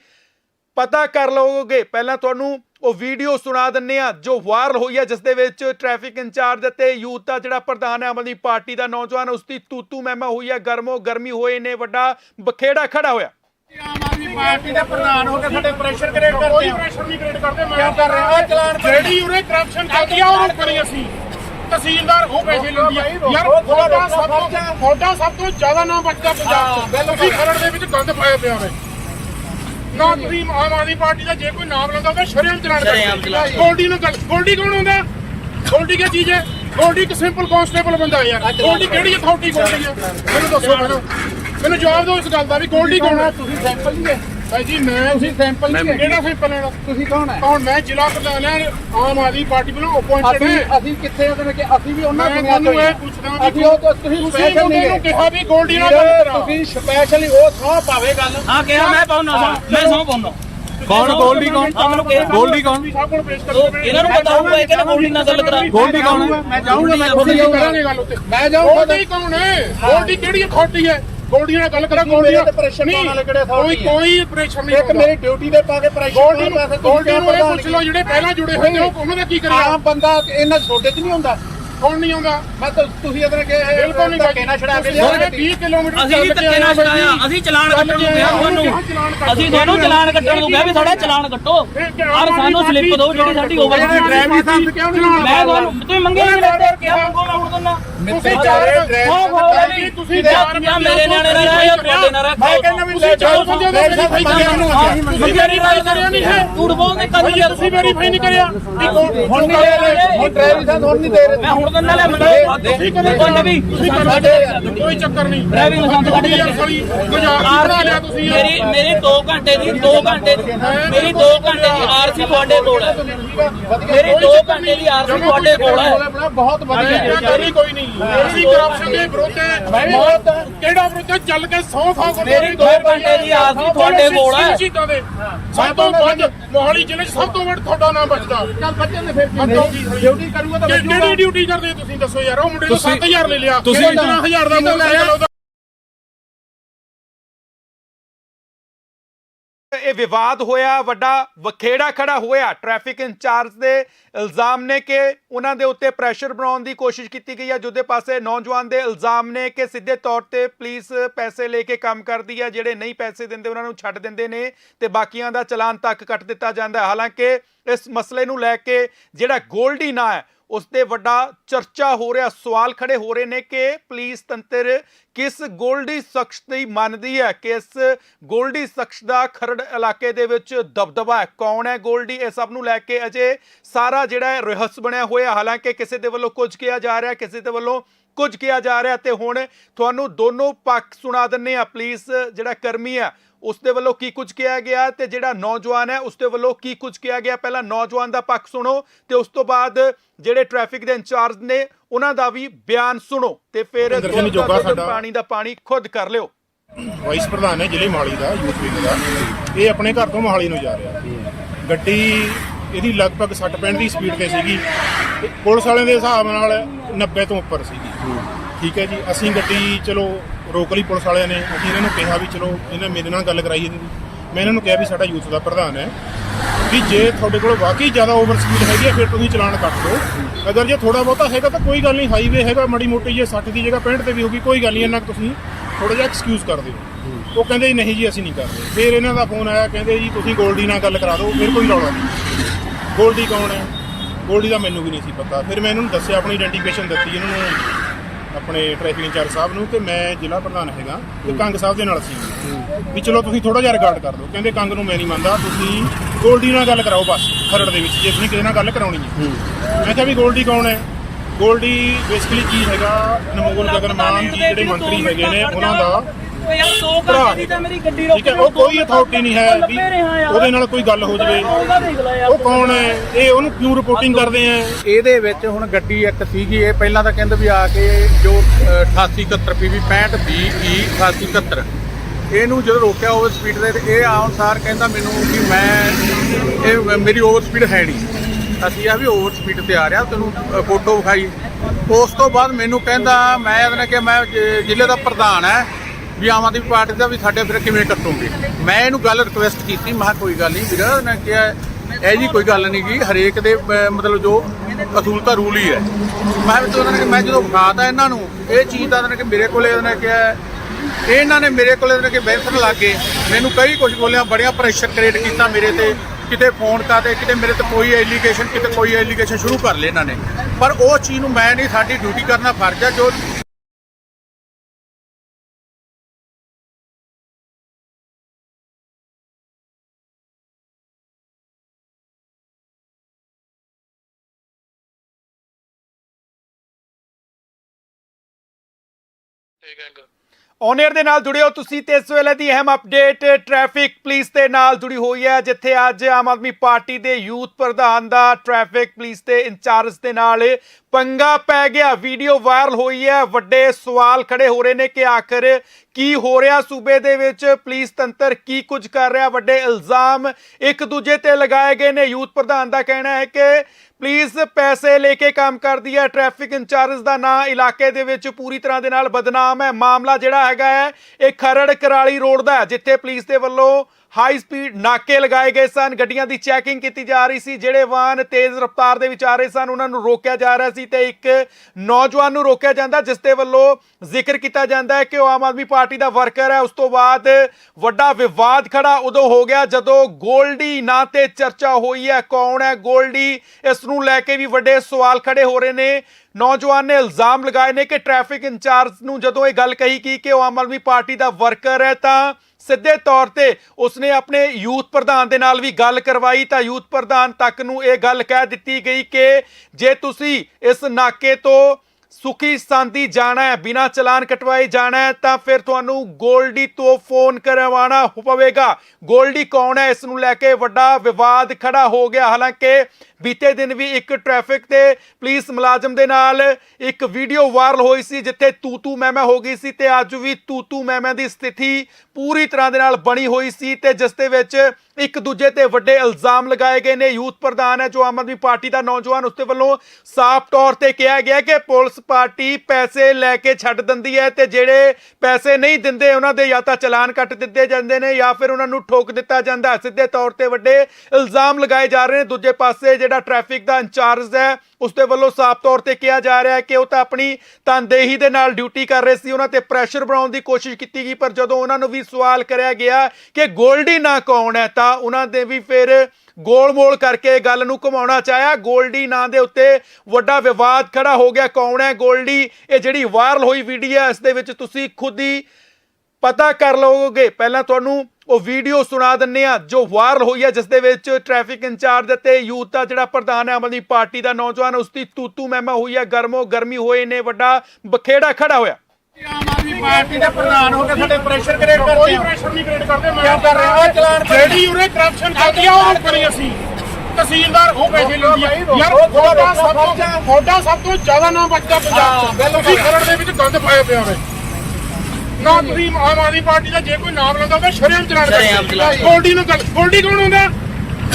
ਪਤਾ ਕਰ ਲਓਗੇ। ਪਹਿਲਾਂ ਤੁਹਾਨੂੰ ਉਹ ਵੀਡੀਓ ਸੁਣਾ ਦਿੰਨੇ ਆ ਜੋ ਵਾਇਰਲ ਹੋਈ ਹੈ, ਜਿਸ ਦੇ ਵਿੱਚ ਟ੍ਰੈਫਿਕ ਇੰਚਾਰਜ ਅਤੇ ਯੂਥ ਦਾ ਜਿਹੜਾ ਪ੍ਰਧਾਨ ਹੈ ਆਮ ਆਦਮੀ ਪਾਰਟੀ ਦਾ ਨੌਜਵਾਨ ਉਸ ਦੀ ਤੂਤੂ ਮਹਿਮਾ ਹੋਈ ਹੈ। ਗਰਮੋ ਗਰਮੀ ਹੋਏ ਨੇ, ਵੱਡਾ ਬਖੇੜਾ ਖੜਾ ਹੋਇਆ। ਆਮ ਆਦਮੀ ਪਾਰਟੀ ਦੇ ਪ੍ਰਧਾਨ ਹੋ ਕੇ ਸਾਡੇ ਪ੍ਰੈਸ਼ਰ ਕ੍ਰੀਏਟ ਕਰਦੇ ਕੋਈ ਆ ਪ੍ਰੈਸ਼ਰ ਨਹੀਂ ਕ੍ਰੀਏਟ ਕਰਦੇ ਮੈਂ ਕਰ ਰਹੇ ਆ ਚਲਾਨ ਜਿਹੜੀ ਉਰੇ ਕਰਪਸ਼ਨ ਚੱਲਦੀ ਆ ਉਹਨੂੰ ਕਰੀ ਅਸੀਂ ਤਹਿਸੀਲਦਾਰ ਉਹ ਪੈਸੇ ਲੈਂਦੀ ਆ। ਰੋਕੋ ਯਾਰ ਭਾਈ, ਤੁਹਾਡਾ ਰੋਕੋ, ਸਭ ਤੋਂ ਫਰਜ਼ ਆ। ਤੁਹਾਡਾ ਸਭ ਤੋਂ ਜ਼ਿਆਦਾ ਨਾਮ ਬਚਦਾ ਹਾਂ, ਪੰਜਾਬ 'ਚ। ਬਿਲਕੁਲ। ਤੁਸੀਂ ਖਰੜ ਦੇ ਵਿੱਚ ਗੰਦ ਪਾਇਆ ਪਿਆ ਵੇ। ਨਾ ਤੁਸੀਂ ਆਮ ਆਦਮੀ ਪਾਰਟੀ ਦਾ ਜੇ ਕੋਈ ਨਾਮ ਲੈਂਦਾ ਤਾਂ ਸ਼ਰੇਆਮ ਚਲਾਨ ਕਰਦੇ ਗੋਲਡੀ ਨੂੰ ਗੱਲ ਗੋਲਡੀ ਕੌਣ ਹੁੰਦਾ? ਗੋਲਡੀ ਕੀ ਚੀਜ਼ ਹੈ? ਗੋਲਡੀ ਇੱਕ ਸਿੰਪਲ ਕਾਂਸਟੇਬਲ ਬੰਦਾ ਹੈ ਯਾਰ। ਗੋਲਡੀ ਕਿਹੜੀ ਅਥਾਰਟੀ ਗੋਲਡੀ ਹੈ? ਮੈਨੂੰ ਦੱਸੋ ਮੈਨੂੰ। ਮੈਨੂੰ ਜਵਾਬ ਦਿਓ ਇਸ ਗੱਲ ਦਾ ਵੀ ਗੋਲਡੀ ਕੌਣ ਹੈ? ਤੁਸੀਂ ਸੈਂਪਲ ਨਹੀਂ ਹੈ। ਭਾਈ ਜੀ ਮੈਂ ਤੁਸੀਂ ਸੈਂਪਲ ਨਹੀਂ ਹੈ। ਕਿਹੜਾ ਸਿੰਪਲ ਹੈ? ਤੁਸੀਂ ਕੌਣ ਹੈ? ਹੁਣ ਮੈਂ ਜ਼ਿਲ੍ਹਾ ਪ੍ਰਧਾਨ ਹਾਂ ਆਮ ਆਦਮੀ ਪਾਰਟੀ ਵੱਲੋਂ ਅਪਾਇੰਟਡ ਹੈ। ਅਸੀਂ ਕਿੱਥੇ ਉਹਦੇ ਕਿ ਅਸੀਂ ਵੀ ਉਹਨਾਂ ਮੈਂ ਦੁਨੀਆ ਤੋਂ ਤੁਹਾਨੂੰ ਹੀ ਇਹ ਹਾਂ। ਪੁੱਛਦਾ ਵੀ ਅਸੀਂ ਉਹ ਤੋਂ ਤੁਸੀਂ ਤੁਸੀਂ ਸਪੈਸ਼ਲ ਨਹੀਂ ਉਹਨੂੰ ਹੈ। ਕਿਹਾ ਵੀ ਗੋਲਡੀ ਨਾਲ ਗੱਲ ਕਰਾ ਤੁਸੀਂ ਸਪੈਸ਼ਲੀ ਉਹ ਸੌ ਪਾਵੇ ਗੱਲ। ਹਾਂ ਕਿਹਾ ਮੈਂ ਪਾਉਣਾ ਸੌ ਮੈਂ ਸੌ ਪਾਉਣਾ। ਕੌਣ? ਗੋਲਡੀ ਕੌਣ? ਹਾਂ ਮੈਨੂੰ ਕਿਹਾ ਗੋਲਡੀ ਕੌਣ? ਇਹਨਾਂ ਨੂੰ ਪਤਾ ਹੋਊਗਾ ਇਹ ਕਿਹੜਾ ਗੋਲਡੀ ਨਾਲ ਗੱਲ ਕਰਾ ਗੋਲਡੀ ਕੌਣ ਹੈ? ਮੈਂ ਜਾਊਂਗਾ ਮੈਂ ਕਰਾਂਗੇ ਗੱਲ ਉੱਤੇ। ਮੈਂ ਜਾਊਂਗਾ ਗੋਲਡੀ ਕੌਣ ਹੈ? ਗੋਲਡੀ ਕਿਹੜੀ ਅਥਾਰਟੀ ਹੈ? ਗੋਲਡੀ ਨਾਲ ਗੱਲ ਕਰਾ ਗੋਲਡੀ ਤੇ pressure ਪਾਉਣ ਵਾਲੇ ਕਿਹੜੇ ਕੋਈ? ਕੋਈ ਪ੍ਰੈਸ਼ਰ ਨਹੀਂ ਇੱਕ ਮੇਰੀ ਡਿਊਟੀ ਦੇ ਪਾ ਕੇ ਪ੍ਰੈਸ਼ਰ ਗੋਲਡੀ ਨੂੰ ਗੋਲਡੀ ਨੂੰ ਇਹ ਪੁੱਛ ਲਓ ਜਿਹੜੇ ਪਹਿਲਾਂ ਜੁੜੇ ਹੋਏ ਨੇ ਉਹ ਉਹਨਾਂ ਦਾ ਕੀ ਕਰਿਆ ਆਮ ਬੰਦਾ ਇਹਨਾਂ ਛੋਟੇ ਚ ਨਹੀਂ ਹੁੰਦਾ। ਕੌਣ ਨਹੀਂ ਆਉਂਦਾ। ਮੈਂ ਤਾਂ ਤੁਸੀਂ ਅਦਰ ਕਿ ਬਿਲਕੁਲ ਨਹੀਂ ਧੱਕੇ ਨਾਲ ਛੜਾ ਕੇ ਤੁਸੀਂ ਲਿਆਓਗੇ। 20 ਕਿਲੋਮੀਟਰ ਅਸੀਂ ਵੀ ਧੱਕੇ ਨਾਲ ਛਡਾਇਆ। ਅਸੀਂ ਚਲਾਨ ਕੱਟਣ ਨੂੰ ਕਿਹਾ ਤੁਹਾਨੂੰ ਅਸੀਂ ਤੁਹਾਨੂੰ ਚਲਾਨ ਕੱਟਣ ਨੂੰ ਕਿਹਾ ਵੀ ਸਾਡਾ ਚਲਾਨ ਕੱਟੋ। ਔਰ ਸਾਨੂੰ ਸਲਿੱਪ ਦਿਓ ਜਿਹੜੀ ਸਾਡੀ ਓਵਰ ਡਰਾਈਵਰੀ ਸਾਹਿਬ ਕਿਉਂ ਨਹੀਂ ਮੈਂ ਤੁਹਾਨੂੰ ਤੁਸੀਂ ਮੰਗੇ ਨਹੀਂ ਲੈਂਦੇ? ਕਿਹਾ ਮੈਂ ਹੁਣ ਦਿੰਦਾ ਤੁਸੀਂ ਚਾਰ ਹੋ ਹੋ ਜੀ। ਤੁਸੀਂ ਚਾਰ ਮੇਰੇ ਨਿਆਣੇ ਨਾਲ ਜਾਂ ਤੁਹਾਡੇ ਨਾਲ ਰਹਿ ਮੈਂ ਕਹਿੰਦਾ ਵੀ ਲੈ ਜਾਓ ਬੰਦੇ ਦਾ ਮੇਰੇ ਤੁਸੀਂ ਵੈਰੀਫਾਈ ਕਰਿਆ ਨਹੀਂ ਹੈ। ਝੂਠ ਬੋਲਦੇ ਕਰ ਭਾਈ ਤੁਸੀਂ ਵੈਰੀਫਾਈ ਨਹੀਂ ਕਰਿਆ। ਵੀ ਹੁਣ ਨਹੀਂ ਦੇ ਰਹੇ। ਹੁਣ ਡਰਾਈਵਰ ਸਾਹਿਬ ਹੁਣ ਨਹੀਂ ਦੇ ਰਹੇ। ਮੈਂ ਹੁਣ ਦਿੰਦਾ ਲੈ ਮੰਗੋ ਤੁਸੀਂ ਕਦੇ ਕੋਈ ਨਵੀਂ ਤੁਸੀਂ ਸਾਡੇ ਕੋਈ ਚੱਕਰ ਨਹੀਂ। ਡਰਾਈਵਿੰਗ ਲਾਇਸੈਂਸ ਕੱਢ ਕੇ ਸਾਲੀ ਗੁਜ਼ਾਰ ਬਣਾ ਲਿਆ ਤੁਸੀਂ। ਮੇਰੀ ਮੇਰੀ 2 ਘੰਟੇ ਦੀ 2 ਘੰਟੇ ਦੀ ਮੇਰੀ 2 ਘੰਟੇ ਦੀ ਆਰਸੀ ਤੁਹਾਡੇ ਕੋਲ ਹੈ। ਮੇਰੀ 2 ਘੰਟੇ ਦੀ ਆਰਸੀ ਤੁਹਾਡੇ ਕੋਲ ਹੈ। ਬਹੁਤ ਮੈਂ ਵਧੀਆ ਕਰੀ ਕੋਈ ਨਹੀਂ। ਅਸੀਂ ਕਰਪਸ਼ਨ ਦੇ ਵਿਰੁੱਧ ਮੈਂ ਵੀ ਬਹੁਤ ਬਹੁਤ- ਕਿਹੜਾ ਵਿਰੁੱਧ ਚੱਲ ਕੇ ਸੌ ਖਾ ਮੇਰੀ 2 ਘੰਟੇ ਦੀ ਆਰਸੀ ਤੁਹਾਡੇ ਕੋਲ ਹੈ। ਦੇ। ਸਭ ਤੋਂ ਵੱਧ ਮੋਹਾਲੀ ਜ਼ਿਲ੍ਹੇ 'ਚ ਸਭ ਤੋਂ ਵੱਧ ਤੁਹਾਡਾ ਨਾਮ ਬਚਦਾ ਚੱਲ ਬੱਚੇ ਨੇ ਫਿਰ ਡਿਊਟੀ ਕਰੂਗਾ ਤਾਂ ਕਿਹੜੀ ਡਿਊਟੀ ਕਰਦੇ ਹੋ ਤੁਸੀਂ? ਦੱਸੋ ਯਾਰ ਉਹ ਮੁੰਡੇ ਨੂੰ ਤੁਸੀਂ- 7000 ਲੈ ਲਿਆ। ਤੁਸੀਂ- 10000 ਦਾ ਮੁੰਡਾ ਹੈ ਇਹ ਵਿਵਾਦ ਹੋਇਆ, ਵੱਡਾ ਵਖੇੜਾ ਖੜਾ ਹੋਇਆ। ਟ੍ਰੈਫਿਕ ਇੰਚਾਰਜ ਦੇ ਇਲਜ਼ਾਮ ਨੇ ਕਿ ਉਹਨਾਂ ਦੇ ਉੱਤੇ ਪ੍ਰੈਸ਼ਰ ਬਣਾਉਣ ਦੀ ਕੋਸ਼ਿਸ਼ ਕੀਤੀ ਗਈ ਹੈ। ਜਿਹਦੇ ਪਾਸੇ ਨੌਜਵਾਨ ਦੇ ਇਲਜ਼ਾਮ ਨੇ ਕਿ ਸਿੱਧੇ ਤੌਰ ਤੇ ਪੁਲਿਸ ਪੈਸੇ ਲੈ ਕੇ ਕੰਮ ਕਰਦੀ ਹੈ। ਜਿਹੜੇ ਨਹੀਂ ਪੈਸੇ ਦਿੰਦੇ, ਉਹਨਾਂ ਨੂੰ ਛੱਡ ਦਿੰਦੇ ਨੇ ਤੇ ਬਾਕੀਆਂ ਦਾ ਚਲਾਨ ਤੱਕ ਕੱਟ ਦਿੱਤਾ ਜਾਂਦਾ ਹਾਲਾਂਕਿ ਇਸ ਮਸਲੇ ਨੂੰ ਲੈ ਕੇ ਜਿਹੜਾ ਗੋਲਡੀ ਨਾਂ ਹੈ ਉਸ ਤੇ ਵੱਡਾ ਚਰਚਾ ਹੋ ਰਿਹਾ, ਸਵਾਲ ਖੜੇ ਹੋ ਰਹੇ ਨੇ ਕਿ ਪੁਲਿਸ ਤੰਤਰ ਕਿਸ ਗੋਲਡੀ ਸ਼ਖਸ ਦੀ ਮੰਨਦੀ ਹੈ? ਕਿਸ ਇਸ ਗੋਲਡੀ ਸ਼ਖਸ ਦਾ ਖਰੜ ਇਲਾਕੇ ਦੇ ਵਿੱਚ ਦਬਦਬਾ ਹੈ? ਕੌਣ ਹੈ ਗੋਲਡੀ? ਇਹ ਸਭ ਨੂੰ ਲੈ ਕੇ ਅਜੇ ਸਾਰਾ ਜਿਹੜਾ ਹੈ ਰਹੱਸ ਬਣਿਆ ਹੋਇਆ ਹਾਲਾਂਕਿ ਕਿਸੇ ਦੇ ਵੱਲੋਂ ਕੁਝ ਕਿਹਾ ਜਾ ਰਿਹਾ ਕਿਸੇ ਦੇ ਵੱਲੋਂ ਕੁਝ ਕਿਹਾ ਜਾ ਰਿਹਾ ਤੇ ਹੁਣ ਤੁਹਾਨੂੰ ਦੋਨੋਂ ਪੱਖ ਸੁਣਾ ਦਿੰਨੇ ਆ ਪੁਲਿਸ ਜਿਹੜਾ ਕਰਮੀ ਆ ਉਸ ਦੇ ਵੱਲੋਂ ਕੀ ਕੁਝ ਕਿਹਾ ਗਿਆ ਤੇ ਜਿਹੜਾ ਨੌਜਵਾਨ ਹੈ ਉਸ ਦੇ ਵੱਲੋਂ ਕੀ ਕੁਝ ਕਿਹਾ ਗਿਆ? ਪਹਿਲਾਂ ਨੌਜਵਾਨ ਦਾ ਪੱਖ ਸੁਣੋ ਤੇ ਉਸ ਤੋਂ ਬਾਅਦ ਜਿਹੜੇ ਟ੍ਰੈਫਿਕ ਦੇ ਇੰਚਾਰਜ ਨੇ ਉਹਨਾਂ ਦਾ ਵੀ ਬਿਆਨ ਸੁਣੋ ਤੇ ਫਿਰ। ਪਾਣੀ ਦਾ ਪਾਣੀ ਖੁਦ ਕਰ ਲਿਓ। ਵਾਈਸ ਪ੍ਰਧਾਨ ਹੈ ਜ਼ਿਲ੍ਹੇ ਮੋਹਾਲੀ ਦਾ ਯੂਥ ਵਿੰਗ ਦਾ। ਇਹ ਆਪਣੇ ਘਰ ਤੋਂ ਮੋਹਾਲੀ ਨੂੰ ਜਾ ਰਿਹਾ। ਗੱਡੀ ਇਹਦੀ ਲਗਭਗ 60 65 ਦੀ ਸਪੀਡ ਤੇ ਸੀਗੀ। ਪੁਲਿਸ ਵਾਲਿਆਂ ਦੇ ਹਿਸਾਬ ਨਾਲ 90 ਤੋਂ ਉੱਪਰ ਸੀਗੀ। ਠੀਕ ਹੈ ਜੀ, ਅਸੀਂ ਗੱਡੀ ਚਲੋ ਰੋਕ ਲਈ ਪੁਲਿਸ ਵਾਲਿਆਂ ਨੇ, ਅਸੀਂ ਇਹਨਾਂ ਨੂੰ ਕਿਹਾ ਵੀ ਚਲੋ ਇਹਨਾਂ ਮੇਰੇ ਨਾਲ ਗੱਲ ਕਰਾਈ ਇਹਦੀ ਮੈਂ ਇਹਨਾਂ ਨੂੰ ਕਿਹਾ ਵੀ ਸਾਡਾ ਯੂਥ ਦਾ ਪ੍ਰਧਾਨ ਹੈ। ਵੀ ਜੇ ਤੁਹਾਡੇ ਕੋਲ ਵਾਕਈ ਜ਼ਿਆਦਾ ਓਵਰ ਸਪੀਡ ਹੈਗੀ ਹੈ, ਫਿਰ ਤੁਸੀਂ ਚਲਾਨ ਕੱਟ ਦਿਓ। ਅਗਰ ਜੇ ਥੋੜਾ ਬਹੁਤਾ ਹੈਗਾ ਤਾਂ ਕੋਈ ਗੱਲ ਨਹੀਂ ਹਾਈਵੇ ਹੈਗਾ, ਮੜੀ ਮੋਟੀ ਜੇ 60 ਦੀ ਜਗ੍ਹਾ 65 ਤੇ ਵੀ ਹੋਗੀ ਕੋਈ ਗੱਲ ਨਹੀਂ ਇਹਨਾਂ ਤੁਸੀਂ ਥੋੜਾ ਜਿਹਾ ਐਕਸਕਿਊਜ਼ ਕਰ ਦਿਓ। ਉਹ ਕਹਿੰਦੇ ਜੀ, ਨਹੀਂ ਜੀ, ਅਸੀਂ ਨਹੀਂ ਕਰਦੇ। ਫਿਰ ਇਹਨਾਂ ਦਾ ਫੋਨ ਆਇਆ, ਕਹਿੰਦੇ ਜੀ, ਤੁਸੀਂ ਗੋਲਡੀ ਨਾਲ ਗੱਲ ਕਰਾ ਦਿਓ, ਫਿਰ ਕੋਈ ਰੌਲਾ ਨਹੀਂ। ਗੋਲਡੀ ਕੌਣ ਹੈ? ਗੋਲਡੀ ਦਾ ਮੈਨੂੰ ਵੀ ਨਹੀਂ ਸੀ ਪਤਾ। ਫਿਰ ਮੈਂ ਇਹਨਾਂ ਨੂੰ ਦੱਸਿਆ, ਆਪਣੀ ਆਈਡੈਂਟੀਫਿਕੇਸ਼ਨ ਦਿੱਤੀ, ਇਹਨਾਂ ਨੂੰ ਆਪਣੇ ਟ੍ਰੈਫਿਕ ਇੰਚਾਰਜ ਸਾਹਿਬ ਨੂੰ ਕਿ ਮੈਂ ਜ਼ਿਲ੍ਹਾ ਪ੍ਰਧਾਨ ਹੈਗਾ ਤੇ ਕੰਗ ਸਾਹਿਬ ਦੇ ਨਾਲ ਸੀ ਵੀ ਚਲੋ ਤੁਸੀਂ ਥੋੜਾ ਜਿਹਾ ਰਿਗਾਰਡ ਕਰ ਦਿਓ ਕਹਿੰਦੇ ਕੰਗ ਨੂੰ ਮੈਂ ਨਹੀਂ ਮੰਨਦਾ ਤੁਸੀਂ ਗੋਲਡੀ ਨਾਲ ਗੱਲ ਕਰਾਓ ਬਸ ਖਰੜ ਦੇ ਵਿੱਚ ਜੇ ਤੁਸੀਂ ਕਿਸੇ ਨਾਲ ਗੱਲ ਕਰਾਉਣੀ ਹੈ। ਮੈਂ ਕਿਹਾ ਵੀ ਗੋਲਡੀ ਕੌਣ ਹੈ? ਗੋਲਡੀ ਬੇਸਿਕਲੀ ਕੀ ਹੈਗਾ? ਅਨਮੋਲ ਗਗਨ ਮਾਨ ਜੀ ਜਿਹੜੇ ਮੰਤਰੀ ਹੈਗੇ ਨੇ ਉਹਨਾਂ ਦਾ ਓ ਯਾਰ ਦੋ ਭਰਾ। ਘੰਟੇ ਦੀ ਤਾਂ ਮੇਰੀ ਗੱਡੀ ਰੋਕੀ ਠੀਕ ਹੈ ਉਹ ਕੋਈ ਅਥਾਰਟੀ ਨਹੀਂ ਹੈ ਵੀ ਉਹਦੇ ਨਾਲ ਕੋਈ ਗੱਲ ਹੋ ਜਾਵੇ। ਉਹਦਾ ਦੇਖ ਲੈ ਯਾਰ। ਉਹ ਕੌਣ ਹੈ? ਇਹ ਉਹਨੂੰ ਕਿਉਂ ਰਿਪੋਰਟਿੰਗ ਕਰਦੇ ਆ? ਇਹਦੇ ਵਿੱਚ ਹੁਣ ਗੱਡੀ ਇੱਕ ਸੀਗੀ ਇਹ ਪਹਿਲਾਂ ਤਾਂ ਕਹਿੰਦੇ ਵੀ ਆ ਕੇ ਜੋ ਅ, 8871 PV 65 BE 8871 ਇਹਨੂੰ ਜਦੋਂ ਰੋਕਿਆ ਓਵਰ ਸਪੀਡ ਦੇ ਤੇ ਇਹ ਆਨਸਾਰ ਕਹਿੰਦਾ ਮੈਨੂੰ ਕਿ ਮੈਂ ਇਹ ਮੇਰੀ ਓਵਰ ਸਪੀਡ ਹੈ ਨਹੀਂ। ਅਸੀਂ ਆ ਵੀ ਓਵਰ ਸਪੀਡ ਤੇ ਆ ਰਿਹਾ ਤੈਨੂੰ ਫੋਟੋ ਵਿਖਾਈ ਉਸ ਤੋਂ ਬਾਅਦ ਮੈਨੂੰ ਕਹਿੰਦਾ ਮੈਂ ਇਹਨੇ ਕਿ ਮੈਂ ਜ਼ਿਲ੍ਹੇ ਦਾ ਪ੍ਰਧਾਨ ਹੈ। ਵੀ ਆਮ ਆਦਮੀ ਪਾਰਟੀ ਦਾ ਵੀ ਸਾਡੇ ਫਿਰ ਕਿਵੇਂ ਕੱਟੋਗੇ? ਮੈਂ ਇਹਨੂੰ ਗੱਲ ਰਿਕੁਐਸਟ ਕੀਤੀ, ਮੈਂ ਕਿਹਾ ਕੋਈ ਗੱਲ ਨਹੀਂ ਵੀਰ ਨੇ ਕਿਹਾ, ਇਹ ਜੀ ਕੋਈ ਗੱਲ ਨਹੀਂ ਗੀ ਹਰੇਕ ਦੇ ਮਤਲਬ ਜੋ ਅਸੂਲ ਤਾਂ ਰੂਲ ਹੀ ਹੈ। ਮੈਂ ਵੀ ਉਹਨਾਂ ਨੇ ਮੈਂ ਜਦੋਂ ਵਿਖਾਤਾ ਇਹਨਾਂ ਨੂੰ, ਇਹ ਚੀਜ਼ ਦਾ ਉਹਨਾਂ ਨੇ ਕਿ ਮੇਰੇ ਕੋਲੇ ਉਹਨਾਂ ਨੇ ਕਿਹਾ, ਇਹਨਾਂ ਨੇ ਮੇਰੇ ਕੋਲੇ ਉਹਨਾਂ ਨੇ ਕਿ ਬੈਂਸਣ ਲੱਗ ਗਏ ਮੈਨੂੰ ਕਈ ਕੁਝ ਬੋਲਿਆ, ਬੜੀਆਂ ਪ੍ਰੈਸ਼ਰ ਕ੍ਰੀਏਟ ਕੀਤਾ ਮੇਰੇ ਤੇ, ਕਿਤੇ ਫੋਨ ਕਰਦੇ ਕਿਤੇ ਮੇਰੇ ਤੇ ਕੋਈ ਐਲੀਗੇਸ਼ਨ ਕਿਤੇ ਕੋਈ ਐਲੀਗੇਸ਼ਨ ਸ਼ੁਰੂ ਕਰ ਲਏ ਇਹਨਾਂ ਨੇ। ਪਰ ਉਹ ਚੀਜ਼ ਨੂੰ ਮੈਂ ਨਹੀਂ, ਸਾਡੀ ਡਿਊਟੀ ਕਰਨਾ ਫਰਜ਼ ਹੈ, ਜੋ ਔਨ 에ਅਰ ਦੇ ਨਾਲ ਜੁੜਿਓ ਤੁਸੀਂ ਤੇ ਇਸ ਵੇਲੇ ਦੀ ਅਹਿਮ ਅਪਡੇਟ ਟ੍ਰੈਫਿਕ ਪੁਲਿਸ ਦੇ ਨਾਲ ਜੁੜੀ ਹੋਈ ਹੈ, ਜਿੱਥੇ ਅੱਜ ਆਮ ਆਦਮੀ ਪਾਰਟੀ ਦੇ ਯੂਥ ਪ੍ਰਧਾਨ ਦਾ ਟ੍ਰੈਫਿਕ ਪੁਲਿਸ ਦੇ ਇੰਚਾਰਜ ਦੇ ਨਾਲ ਪੰਗਾ ਪੈ ਗਿਆ ਵੀਡੀਓ ਵਾਇਰਲ ਹੋਈ ਹੈ, ਵੱਡੇ ਸਵਾਲ ਖੜੇ ਹੋ ਰਹੇ ਨੇ ਕਿ ਆਖਰ ਕੀ ਹੋ ਰਿਹਾ ਸੂਬੇ ਦੇ ਵਿੱਚ? ਪੁਲਿਸ ਤੰਤਰ ਕੀ ਕੁਝ ਕਰ ਰਿਹਾ? ਵੱਡੇ ਇਲਜ਼ਾਮ ਇੱਕ ਦੂਜੇ ਤੇ ਲਗਾਏ ਗਏ ਨੇ। ਯੂਥ ਪ੍ਰਧਾਨ ਦਾ ਕਹਿਣਾ ਹੈ ਕਿ ਪੁਲਿਸ ਪੈਸੇ ਲੈ ਕੇ ਕੰਮ ਕਰਦੀ ਹੈ ਟ੍ਰੈਫਿਕ ਇੰਚਾਰਜ ਦਾ ਨਾਂ ਇਲਾਕੇ ਦੇ ਵਿੱਚ ਪੂਰੀ ਤਰ੍ਹਾਂ ਦੇ ਨਾਲ ਬਦਨਾਮ ਹੈ। ਮਾਮਲਾ ਜਿਹੜਾ ਹੈਗਾ ਹੈ, ਇਹ ਖਰੜ ਕਰਾਲੀ ਰੋਡ ਦਾ ਜਿੱਥੇ ਪੁਲਿਸ ਦੇ ਵੱਲੋਂ ਹਾਈ ਸਪੀਡ ਨਾਕੇ ਲਗਾਏ ਗਏ ਸਨ। ਗੱਡੀਆਂ ਦੀ ਚੈਕਿੰਗ ਕੀਤੀ ਜਾ ਰਹੀ ਸੀ। ਜਿਹੜੇ ਵਾਹਨ ਤੇਜ਼ ਰਫ਼ਤਾਰ ਦੇ ਵਿੱਚ ਆ ਰਹੇ ਸਨ, ਉਹਨਾਂ ਨੂੰ ਰੋਕਿਆ ਜਾ ਰਿਹਾ ਸੀ ਤੇ ਇੱਕ ਨੌਜਵਾਨ ਨੂੰ ਰੋਕਿਆ ਜਾਂਦਾ, ਜਿਸ ਦੇ ਵੱਲੋਂ ਜ਼ਿਕਰ ਕੀਤਾ ਜਾਂਦਾ ਹੈ ਕਿ ਉਹ ਆਮ ਆਦਮੀ ਪਾਰਟੀ ਦਾ ਵਰਕਰ ਹੈ। ਉਸ ਤੋਂ ਬਾਅਦ ਵੱਡਾ ਵਿਵਾਦ ਖੜਾ ਉਦੋਂ ਹੋ ਗਿਆ, ਜਦੋਂ ਗੋਲਡੀ ਨਾਂ ਤੇ ਚਰਚਾ ਹੋਈ ਹੈ। ਕੌਣ ਹੈ ਗੋਲਡੀ? ਇਸ ਨੂੰ ਲੈ ਕੇ ਵੀ ਵੱਡੇ ਸਵਾਲ ਖੜੇ ਹੋ ਰਹੇ ਨੇ। ਨੌਜਵਾਨ ਨੇ ਇਲਜ਼ਾਮ ਲਗਾਏ ਨੇ ਕਿ ਟ੍ਰੈਫਿਕ ਇੰਚਾਰਜ ਨੂੰ ਜਦੋਂ ਇਹ ਗੱਲ ਕਹੀ ਕਿ ਕਿ ਉਹ ਆਮ ਆਦਮੀ ਪਾਰਟੀ ਦਾ ਵਰਕਰ ਹੈ, ਤਾਂ ਸਿੱਧੇ ਤੌਰ ਤੇ ਉਸਨੇ ਆਪਣੇ ਯੂਥ ਪ੍ਰਧਾਨ ਦੇ ਨਾਲ ਵੀ ਗੱਲ ਕਰਵਾਈ ਤਾਂ ਯੂਥ ਪ੍ਰਧਾਨ ਤੱਕ ਨੂੰ ਇਹ ਗੱਲ ਕਹਿ ਦਿੱਤੀ ਗਈ ਕਿ ਜੇ ਤੁਸੀਂ ਇਸ ਨਾਕੇ ਤੋਂ ਸੁਖੀ ਸਾਂਦੀ ਜਾਣਾ ਹੈ, ਬਿਨਾ ਚਲਾਨ ਕਟਵਾਏ ਜਾਣਾ ਹੈ, ਤਾਂ ਫਿਰ ਤੁਹਾਨੂੰ ਗੋਲਡੀ ਤੋਂ ਫੋਨ ਕਰਵਾਉਣਾ ਪਵੇਗਾ ਗੋਲਡੀ ਕੌਣ ਹੈ? ਇਸ ਨੂੰ ਲੈ ਕੇ ਵੱਡਾ ਵਿਵਾਦ ਖੜਾ ਹੋ ਗਿਆ। ਹਾਲਾਂਕਿ ਬੀਤੇ ਦਿਨ ਵੀ ਇੱਕ ਟ੍ਰੈਫਿਕ ਤੇ ਪੁਲਿਸ ਮੁਲਾਜ਼ਮ ਦੇ ਨਾਲ ਇੱਕ ਵੀਡੀਓ ਵਾਇਰਲ ਹੋਈ ਸੀ, ਜਿੱਥੇ ਤੂ ਤੂ ਮੈਂ ਮੈਂ ਹੋ ਗਈ ਸੀ ਤੇ ਅੱਜ ਵੀ ਤੂ ਤੂ ਮੈਂ ਮੈਂ ਦੀ ਸਥਿਤੀ ਪੂਰੀ ਤਰ੍ਹਾਂ ਦੇ ਨਾਲ ਬਣੀ ਹੋਈ ਸੀ ਤੇ ਜਿਸ ਦੇ ਵਿੱਚ ਇੱਕ ਦੂਜੇ ਤੇ ਵੱਡੇ ਇਲਜ਼ਾਮ ਲਗਾਏ ਗਏ ਨੇ। ਯੂਥ ਪ੍ਰਧਾਨ ਹੈ ਜੋ ਆਮ ਆਦਮੀ ਪਾਰਟੀ ਦਾ ਨੌਜਵਾਨ ਉਸ ਦੇ ਵੱਲੋਂ ਸਾਫ਼ ਤੌਰ ਤੇ ਕਿਹਾ ਗਿਆ ਕਿ ਪੁਲਿਸ ਪਾਰਟੀ ਪੈਸੇ ਲੈ ਕੇ ਛੱਡ ਦਿੰਦੀ ਹੈ ਤੇ ਜਿਹੜੇ ਪੈਸੇ ਨਹੀਂ ਦਿੰਦੇ, ਉਹਨਾਂ ਦੇ ਜਾਂ ਤਾਂ ਚਲਾਨ ਕੱਟ ਦਿੱਤੇ ਜਾਂਦੇ ਨੇ ਜਾਂ ਫਿਰ ਉਹਨਾਂ ਨੂੰ ਠੋਕ ਦਿੱਤਾ ਜਾਂਦਾ ਸਿੱਧੇ ਤੌਰ ਤੇ ਵੱਡੇ ਇਲਜ਼ਾਮ ਲਗਾਏ ਜਾ ਰਹੇ ਨੇ। ਦੂਜੇ ਪਾਸੇ ਜਿਹੜਾ ਟ੍ਰੈਫਿਕ ਦਾ ਇੰਚਾਰਜ ਹੈ ਉਸ ਦੇ ਵੱਲੋਂ ਸਾਫ਼ ਤੌਰ ਤੇ ਕਿਹਾ ਜਾ ਰਿਹਾ ਹੈ ਕਿ ਉਹ ਤਾਂ ਆਪਣੀ ਤਨਦੇਹੀ ਦੇ ਨਾਲ ਡਿਊਟੀ ਕਰ ਰਹੇ ਸੀ, ਉਹਨਾਂ ਤੇ ਪ੍ਰੈਸ਼ਰ ਬਣਾਉਣ ਦੀ ਕੋਸ਼ਿਸ਼ ਕੀਤੀ ਗਈ, ਪਰ ਜਦੋਂ ਉਹਨਾਂ ਨੂੰ ਵੀ ਸਵਾਲ ਕਰਿਆ ਗਿਆ ਕਿ ਗੋਲਡੀ ਨਾ ਕੌਣ ਹੈ, ਤਾਂ ਉਹਨਾਂ ਦੇ ਵੀ ਫਿਰ ਗੋਲ-ਮੋਲ ਕਰਕੇ ਗੱਲ ਨੂੰ ਘੁਮਾਉਣਾ ਚਾਹਿਆ। ਗੋਲਡੀ ਨਾਂ ਦੇ ਉੱਤੇ ਵੱਡਾ ਵਿਵਾਦ ਖੜਾ ਹੋ ਗਿਆ, ਕੌਣ ਹੈ ਗੋਲਡੀ? ਇਹ ਜਿਹੜੀ ਵਾਇਰਲ ਹੋਈ ਵੀਡੀਓ ਹੈ, ਇਸ ਦੇ ਵਿੱਚ ਤੁਸੀਂ ਖੁਦ ਹੀ ਪਤਾ ਕਰ ਲਓਗੇ। ਪਹਿਲਾਂ ਤੁਹਾਨੂੰ ਉਹ ਵੀਡੀਓ ਸੁਣਾ ਦਿੰਨੇ ਆ ਜੋ ਵਾਇਰਲ ਹੋਈ ਹੈ ਜਿਸ ਦੇ ਵਿੱਚ ਟ੍ਰੈਫਿਕ ਇੰਚਾਰਜ ਅਤੇ ਯੂਥ ਦਾ ਜਿਹੜਾ ਪ੍ਰਧਾਨ ਹੈ ਆਮ ਆਦਮੀ ਪਾਰਟੀ ਦਾ ਨੌਜਵਾਨ ਉਸ ਦੀ ਤੂਤੂ ਮਹਿਮਾ ਹੋਈ ਹੈ ਗਰਮੋ ਗਰਮੀ ਹੋਏ ਨੇ ਵੱਡਾ ਬਖੇੜਾ ਖੜਾ ਹੋਇਆ। ਆਮ ਆਦਮੀ ਪਾਰਟੀ ਦੇ ਪ੍ਰਧਾਨ ਹੋ ਕੇ ਸਾਡੇ ਪ੍ਰੈਸ਼ਰ ਕ੍ਰੀਏਟ ਕੋਈ ਕਰਦੇ ਆ। ਪ੍ਰੈਸ਼ਰ ਨਹੀਂ ਕ੍ਰੀਏਟ ਕਰਦੇ ਮੈਂ ਕਰ ਰਹੇ ਹੋ? ਚਲਾਨ ਜਿਹੜੀ ਉਰੇ ਕਰਪਸ਼ਨ ਕਰਦੀ ਆ ਉਹ ਕਰੀ ਅਸੀਂ। ਤਹਿਸੀਲਦਾਰ ਉਹ ਪੈਸੇ ਲੈਂਦੀ ਆ। ਯਾਰ ਤੁਹਾਡਾ ਸਭ ਤੋਂ। ਤੁਹਾਡਾ ਸਭ ਤੋਂ ਜ਼ਿਆਦਾ ਨਾਮ ਬਚਦਾ ਪੰਜਾਬ। ਤੁਸੀਂ ਖਰੜ ਦੇ ਵਿੱਚ ਗੰਦ ਪਾਇਆ ਪਿਆ ਵੇ। ਨਾ ਤੁਸੀਂ ਆਮ ਆਦਮੀ ਪਾਰਟੀ ਦਾ ਜੇ ਕੋਈ ਨਾਮ ਲੈਂਦਾ ਹੋਵੇ ਸ਼ਰੇਆਮ ਸ਼ਰੇਆਮ ਚਲਾਨ। ਗੋਲਡੀ ਨੂੰ ਗੱਲ- ਗੋਲਡੀ ਕੌਣ ਹੁੰਦਾ?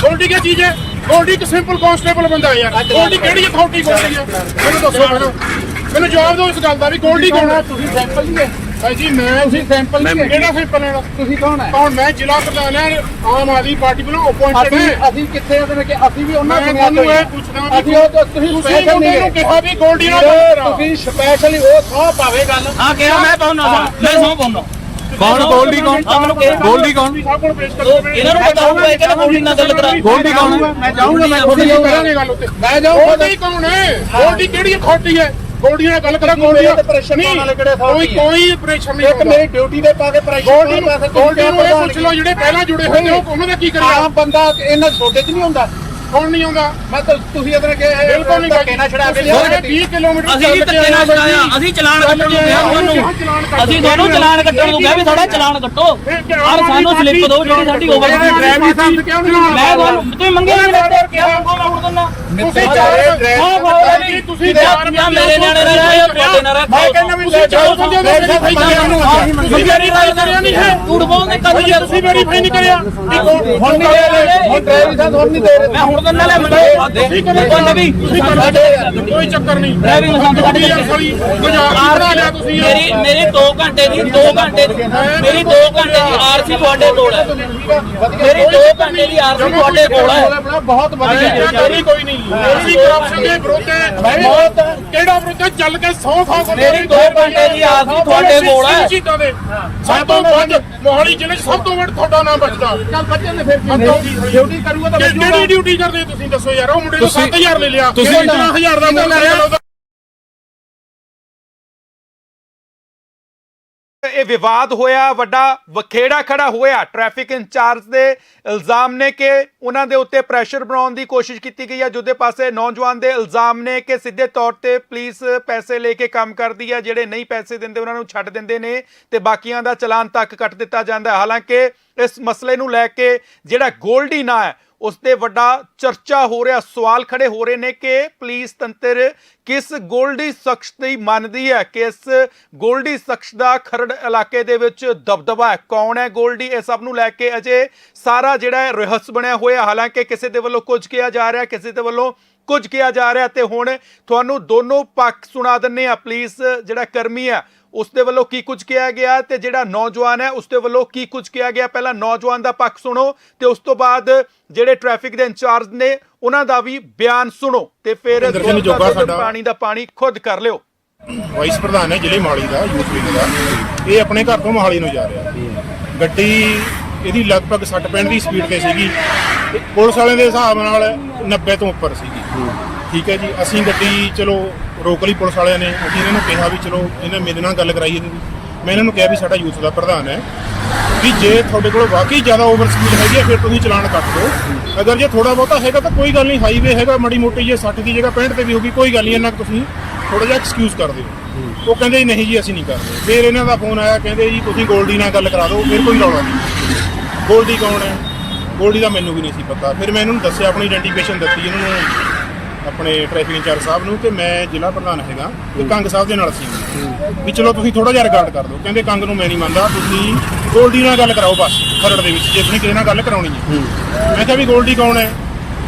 ਗੋਲਡੀ ਕੀ ਚੀਜ਼ ਹੈ? ਗੋਲਡੀ ਇੱਕ ਸਿੰਪਲ ਕਾਂਸਟੇਬਲ ਬੰਦਾ ਹੈ ਯਾਰ ਗੋਲਡੀ ਕਿਹੜੀ ਅਥਾਰਟੀ ਗੋਲਡੀ ਹੈ? ਮੈਨੂੰ ਦੱਸੋ ਮੈਨੂੰ। ਮੈਨੂੰ ਜਵਾਬ ਦਿਓ ਇਸ ਗੱਲ ਦਾ ਵੀ ਗੋਲਡੀ ਕੌਣ ਹੈ? ਤੁਸੀਂ ਸੈਂਪਲ ਨਹੀਂ ਹੈ। ਭਾਈ ਜੀ ਮੈਂ ਤੁਸੀਂ ਸੈਂਪਲ ਨਹੀਂ ਹੈ ਕਿਹੜਾ ਸਿੰਪਲ ਲੈਣਾ। ਤੁਸੀਂ ਕੌਣ ਹੈ? ਕੌਣ ਮੈਂ ਜ਼ਿਲ੍ਹਾ ਪ੍ਰਧਾਨ ਹਾਂ ਆਮ ਆਦਮੀ ਪਾਰਟੀ ਵੱਲੋਂ ਅਪਾਇੰਟਡ ਅਸੀਂ ਹੈ। ਅਸੀਂ ਕਿੱਥੇ ਉਹਦੇ ਕਿ ਅਸੀਂ ਵੀ ਉਹਨਾਂ ਮੈਂ ਤੁਹਾਨੂੰ ਇਹ ਅਸੀਂ ਉਹ ਤੋਂ ਤੁਸੀਂ ਤੁਸੀਂ ਸਪੈਸ਼ਲ ਮੁੰਡੇ ਨਹੀਂ ਨੂੰ ਕਿਹਾ ਵੀ ਗੋਲਡੀ ਨਾਲ ਗੱਲ ਕਰਾ ਤੁਸੀਂ ਸਪੈਸ਼ਲੀ ਉਹ ਸੌ ਪਾਵੇ ਗੱਲ। ਹਾਂ ਕਿਹਾ ਮੈਂ ਪਾਉਣਾ ਮੈਂ ਸੌ ਪਾਉਣਾ ਕੌਣ? ਗੋਲਡੀ ਕੌਣ? ਆ ਮੈਨੂੰ ਕਿਹਾ ਗੋਲਡੀ ਕੌਣ? ਪੇਸ਼ ਇਹਨਾਂ ਨੂੰ ਪਤਾ ਹੋਊਗਾ ਇਹ ਕਿਹੜਾ ਗੋਲਡੀ ਨਾਲ ਗੱਲ ਕਰਾ ਗੋਲਡੀ ਕੌਣ ਹੈ? ਮੈਂ ਜਾਊਂਗਾ ਮੈਂ ਕਰਾਂਗੇ ਗੱਲ ਉੱਤੇ। ਮੈਂ ਜਾਊਂ ਗੋਲਡੀ ਕੌਣ ਹੈ? ਗੋਲਡੀ ਕਿਹੜੀ ਅਥਾਰਟੀ ਹੈ? ਗੋਲਡੀ ਨਾਲ ਗੱਲ ਕਰਾ ਗੋਲਡੀ ਪਾਉਣ ਵਾਲੇ ਕਿਹੜੇ ਕੋਈ? ਕੋਈ ਪ੍ਰੈਸ਼ਰ ਨਹੀਂ ਇੱਕ ਮੇਰੀ ਡਿਊਟੀ ਦੇ ਪਾ ਕੇ ਪ੍ਰੈਸ਼ਰ ਗੋਲਡੀ ਨੂੰ ਇਹ ਪੁੱਛ ਲਓ ਜਿਹੜੇ ਪਹਿਲਾਂ ਜੁੜੇ ਹੋਏ ਨੇ ਉਹ ਉਹਨਾਂ ਦਾ ਕੀ ਕਰਿਆ ਆਮ ਬੰਦਾ ਇਹਨਾਂ ਛੋਟੇ ਚ ਨਹੀਂ ਹੁੰਦਾ। ਕੌਣ ਨਹੀਂ ਆਉਂਦਾ? ਮੈਂ ਤਾਂ ਤੁਸੀਂ ਇਹਦੇ ਕਿ ਬਿਲਕੁਲ ਨਹੀਂ ਧੱਕੇ ਨਾਲ ਛੜਾ ਕੇ ਤੁਸੀਂ ਲਿਆ 20 ਕਿਲੋਮੀਟਰ ਅਸੀਂ ਵੀ ਧੱਕੇ ਨਾਲ ਅਸੀਂ ਚਲਾਨ ਕੱਟਣ ਨੂੰ ਕਿਹਾ ਤੁਹਾਨੂੰ। ਅਸੀਂ ਤੁਹਾਨੂੰ ਚਲਾਨ ਕੱਟਣ ਨੂੰ ਕਿਹਾ ਵੀ ਸਾਡਾ ਚਲਾਨ ਕੱਟੋ। ਔਰ ਸਾਨੂੰ ਸਲਿੱਪ ਦਿਓ ਜਿਹੜੀ ਸਾਡੀ ਓਵਰ ਡਰਾਈਵਰ ਲਾਇਸੈਂਸ ਕਿਉਂ ਨਹੀਂ ਮੈਂ ਤੁਹਾਨੂੰ ਤੁਸੀਂ ਮੰਗੇ ਨਹੀਂ ਕਿਹਾ ਮੰਗੋ ਮੈਂ ਹੁਣ ਦਿੰਦਾ। ਤੁਸੀਂ ਜੀ ਤੁਸੀਂ ਚਾਰ ਮੇਰੇ ਨਿਆਣੇ ਨਾਲ ਤੁਹਾਡੇ ਨਾਲ ਰਹਿ ਮੈਂ ਕਹਿੰਦਾ ਵੀ ਤੁਸੀਂ ਚਾਰ ਬੰਦਿਆਂ ਦਾ ਵੈਰੀਫਾਈ ਕਰਿਆ ਤੁਸੀਂ ਵੈਰੀਫਾਈ ਕਰਿਆ ਨਹੀਂ ਹੈ। ਝੂਠ ਬੋਲਦੇ ਕੱਲ ਤੁਸੀਂ ਤੁਸੀਂ ਵੈਰੀਫਾਈ ਨਹੀਂ ਕਰਿਆ। ਵੀ ਹੁਣ ਨਹੀਂ ਦੇ ਰਹੇ। ਹੁਣ ਡਰਾਈਵਰ ਸਾਹਿਬ ਹੁਣ ਨਹੀਂ ਦੇ ਰਹੇ। ਮੈਂ ਹੁਣ ਲੈ ਮੰਗੇ ਤੁਸੀਂ ਕਦੇ ਕੋਈ ਨਵੀਂ ਤੁਸੀਂ ਕਰਦੇ ਕੋਈ ਚੱਕਰ ਨਹੀਂ। ਡਰਾਈਵਿੰਗ ਲਾਇਸੈਂਸ ਕੱਢ ਯਾਰ ਸਾਲੀ ਮਜ਼ਾਕ ਬਣਾ ਲਿਆ ਤੁਸੀਂ ਯਾਰ। ਮੇਰੀ ਮੇਰੀ 2 ਘੰਟੇ ਦੀ 2 ਘੰਟੇ ਦੀ ਮੇਰੀ 2 ਘੰਟੇ ਦੀ ਆਰਸੀ ਤੁਹਾਡੇ ਕੋਲ ਹੈ। ਮੇਰੀ 2 ਘੰਟੇ ਦੀ ਆਰਸੀ ਤੁਹਾਡੇ ਕੋਲ ਹੈ। ਬਹੁਤ ਵਧੀਆ। ਕੋਈ ਨਹੀਂ। ਅਸੀਂ ਕਰਪਸ਼ਨ ਦੇ ਵਿਰੁੱਧ ਹੈ। ਬਹੁਤ ਕਿਹੜਾ ਵਿਰੁੱਧ? ਚੱਲ ਕੇ 100 ਥਾਂ ਕੋਲ ਮੇਰੀ ਦੋ ਘੰਟੇ ਦੀ ਆਰਸੀ ਤੁਹਾਡੇ ਕੋਲ ਹੈ। ਚੀਜ਼ਾਂ ਦੇ ਸਭ ਤੋਂ ਵੱਧ ਮੋਹਾਲੀ ਜ਼ਿਲ੍ਹੇ 'ਚ ਸਭ ਤੋਂ ਵੱਧ ਤੁਹਾਡਾ ਨਾਮ ਬਚਦਾ। ਚੱਲ ਬੱਚੇ ਨੇ ਫਿਰ ਡਿਊਟੀ ਕਰੂਗਾ ਤਾਂ ਕਿਹੜੀ ਡਿਊਟੀ ਕਰਦੇ ਤੁਸੀਂ ਦੱਸੋ ਯਾਰ ਉਹ ਮੁੰਡੇ ਤੋਂ 7000 ਲੈ ਲਿਆ। ਤੁਸੀਂ- 13000 ਦਾ ਮੁੰਡਾ ਲੈ ਲਿਆ। ਇਹ ਵਿਵਾਦ ਹੋਇਆ, ਵੱਡਾ ਵਖੇੜਾ ਖੜਾ ਹੋਇਆ ਟ੍ਰੈਫਿਕ ਇੰਚਾਰਜ ਦੇ ਇਲਜ਼ਾਮ ਨੇ ਕਿ ਉਹਨਾਂ ਦੇ ਉੱਤੇ ਪ੍ਰੈਸ਼ਰ ਬਣਾਉਣ ਦੀ ਕੋਸ਼ਿਸ਼ ਕੀਤੀ ਗਈ ਹੈ ਜੁਦੇ ਪਾਸੇ ਨੌਜਵਾਨ ਦੇ ਇਲਜ਼ਾਮ ਨੇ ਕਿ ਸਿੱਧੇ ਤੌਰ ਤੇ ਪੁਲਿਸ ਪੈਸੇ ਲੈ ਕੇ ਕੰਮ ਕਰਦੀ ਹੈ ਜਿਹੜੇ ਨਹੀਂ ਪੈਸੇ ਦਿੰਦੇ ਉਹਨਾਂ ਨੂੰ ਛੱਡ ਦਿੰਦੇ ਨੇ ਤੇ ਬਾਕੀਆਂ ਦਾ ਚਲਾਨ ਤੱਕ ਕੱਟ ਦਿੱਤਾ ਜਾਂਦਾ ਹਾਲਾਂਕਿ ਇਸ ਮਸਲੇ ਨੂੰ ਲੈ ਕੇ ਜਿਹੜਾ ਗੋਲਡੀ ਨਾਂ ਹੈ ਉਸ ਤੇ ਵੱਡਾ ਚਰਚਾ ਹੋ ਰਿਹਾ, ਸਵਾਲ ਖੜੇ ਹੋ ਰਹੇ ਨੇ ਕਿ ਪੁਲਿਸ ਤੰਤਰ ਕਿਸ ਗੋਲਡੀ ਸ਼ਖਸ ਦੀ ਮੰਨਦੀ ਹੈ? ਕਿ ਇਸ ਗੋਲਡੀ ਸ਼ਖਸ ਦਾ ਖਰੜ ਇਲਾਕੇ ਦੇ ਵਿੱਚ ਦਬਦਬਾ ਹੈ? ਕੌਣ ਹੈ ਗੋਲਡੀ? ਇਹ ਸਭ ਨੂੰ ਲੈ ਕੇ ਅਜੇ ਸਾਰਾ ਜਿਹੜਾ ਰਹੱਸ ਬਣਿਆ ਹੋਇਆ। ਹਾਲਾਂਕਿ ਕਿਸੇ ਦੇ ਵੱਲੋਂ ਕੁਝ ਕਿਹਾ ਜਾ ਰਿਹਾ, ਕਿਸੇ ਦੇ ਵੱਲੋਂ ਕੁਝ ਕਿਹਾ ਜਾ ਰਿਹਾ ਤੇ ਹੁਣ ਤੁਹਾਨੂੰ ਦੋਨੋਂ ਪੱਖ ਸੁਣਾ ਦਿੰਨੇ ਆ ਪੁਲਿਸ ਜਿਹੜਾ ਕਰਮੀ ਹੈ ਉਸ ਦੇ ਵੱਲੋਂ ਕੀ ਕੁਝ ਕਿਹਾ ਗਿਆ ਤੇ ਜਿਹੜਾ ਨੌਜਵਾਨ ਹੈ ਉਸ ਦੇ ਵੱਲੋਂ ਕੀ ਕੁਝ ਕਿਹਾ ਗਿਆ? ਪਹਿਲਾਂ ਨੌਜਵਾਨ ਦਾ ਪੱਖ ਸੁਣੋ ਤੇ ਉਸ ਤੋਂ ਬਾਅਦ ਜਿਹੜੇ ਟ੍ਰੈਫਿਕ ਦੇ ਇੰਚਾਰਜ ਨੇ ਉਹਨਾਂ ਦਾ ਵੀ ਬਿਆਨ ਸੁਣੋ ਤੇ ਫਿਰ। ਪਾਣੀ ਦਾ ਪਾਣੀ ਖੁਦ ਕਰ ਲਿਓ। ਵਾਈਸ ਪ੍ਰਧਾਨ ਹੈ ਜ਼ਿਲ੍ਹੇ ਮੋਹਾਲੀ ਦਾ ਯੂਥ ਵਿੰਗ ਦਾ। ਇਹ ਆਪਣੇ ਘਰ ਤੋਂ ਮੋਹਾਲੀ ਨੂੰ ਜਾ ਰਿਹਾ। ਗੱਡੀ ਇਹਦੀ ਲਗਭਗ 60 65 ਦੀ ਸਪੀਡ ਤੇ ਸੀਗੀ। ਪੁਲਿਸ ਵਾਲਿਆਂ ਦੇ ਹਿਸਾਬ ਨਾਲ 90 ਤੋਂ ਉੱਪਰ ਸੀਗੀ। ਠੀਕ ਹੈ ਜੀ, ਅਸੀਂ ਗੱਡੀ ਚਲੋ ਰੋਕ ਲਈ ਪੁਲਿਸ ਵਾਲਿਆਂ ਨੇ, ਅਸੀਂ ਇਹਨਾਂ ਨੂੰ ਕਿਹਾ ਵੀ ਚਲੋ ਇਹਨਾਂ ਮੇਰੇ ਨਾਲ ਗੱਲ ਕਰਾਈ ਇਹਨਾਂ ਦੀ ਮੈਂ ਇਹਨਾਂ ਨੂੰ ਕਿਹਾ ਵੀ ਸਾਡਾ ਯੂਥ ਦਾ ਪ੍ਰਧਾਨ ਹੈ। ਵੀ ਜੇ ਤੁਹਾਡੇ ਕੋਲ ਵਾਕਈ ਜ਼ਿਆਦਾ ਓਵਰ ਸਪੀਡ ਹੈਗੀ ਹੈ, ਫਿਰ ਤੁਸੀਂ ਚਲਾਨ ਕੱਟ ਦਿਓ। ਅਗਰ ਜੇ ਥੋੜਾ ਬਹੁਤਾ ਹੈਗਾ ਤਾਂ ਕੋਈ ਗੱਲ ਨਹੀਂ ਹਾਈਵੇ ਹੈਗਾ ਮਾੜੀ ਮੋਟੀ ਜੇ 60 ਦੀ ਜਗ੍ਹਾ 65 ਤੇ ਵੀ ਹੋਗੀ ਕੋਈ ਗੱਲ ਨਹੀਂ ਇਹਨਾਂ ਤੁਸੀਂ ਥੋੜਾ ਜਿਹਾ ਐਕਸਕਿਊਜ਼ ਕਰ ਦਿਓ। ਉਹ ਕਹਿੰਦੇ ਜੀ, ਨਹੀਂ ਜੀ, ਅਸੀਂ ਨਹੀਂ ਕਰਦੇ। ਫਿਰ ਇਹਨਾਂ ਦਾ ਫੋਨ ਆਇਆ, ਕਹਿੰਦੇ ਜੀ, ਤੁਸੀਂ ਗੋਲਡੀ ਨਾਲ ਗੱਲ ਕਰਾ ਦਿਓ, ਫਿਰ ਕੋਈ ਰੌਲਾ ਨਹੀਂ। ਗੋਲਡੀ ਕੌਣ ਹੈ? ਗੋਲਡੀ ਦਾ ਮੈਨੂੰ ਵੀ ਨਹੀਂ ਸੀ ਪਤਾ। ਫਿਰ ਮੈਂ ਇਹਨਾਂ ਨੂੰ ਦੱਸਿਆ, ਆਪਣੀ ਆਇਡੈਂਟੀਫਿਕੇਸ਼ਨ ਦਿੱਤੀ, ਇਹਨਾਂ ਨੂੰ ਆਪਣੇ ਟ੍ਰੈਫਿਕ ਇੰਚਾਰਜ ਸਾਹਿਬ ਨੂੰ ਕਿ ਮੈਂ ਜ਼ਿਲ੍ਹਾ ਪ੍ਰਧਾਨ ਹੈਗਾ ਤੇ ਕੰਗ ਸਾਹਿਬ ਦੇ ਨਾਲ ਸੀ ਵੀ ਚਲੋ ਤੁਸੀਂ ਥੋੜਾ ਜਿਹਾ ਰਿਕਾਰਡ ਕਰ ਦਿਓ ਕਹਿੰਦੇ ਕੰਗ ਨੂੰ ਮੈਂ ਨਹੀਂ ਮੰਨਦਾ ਤੁਸੀਂ ਗੋਲਡੀ ਨਾਲ ਗੱਲ ਕਰਾਓ ਬਸ ਖਰੜ ਦੇ ਵਿੱਚ ਜੇ ਤੁਸੀਂ ਕਿਸੇ ਨਾਲ ਗੱਲ ਕਰਾਉਣੀ ਹੈ। ਮੈਂ ਕਿਹਾ ਵੀ ਗੋਲਡੀ ਕੌਣ ਹੈ?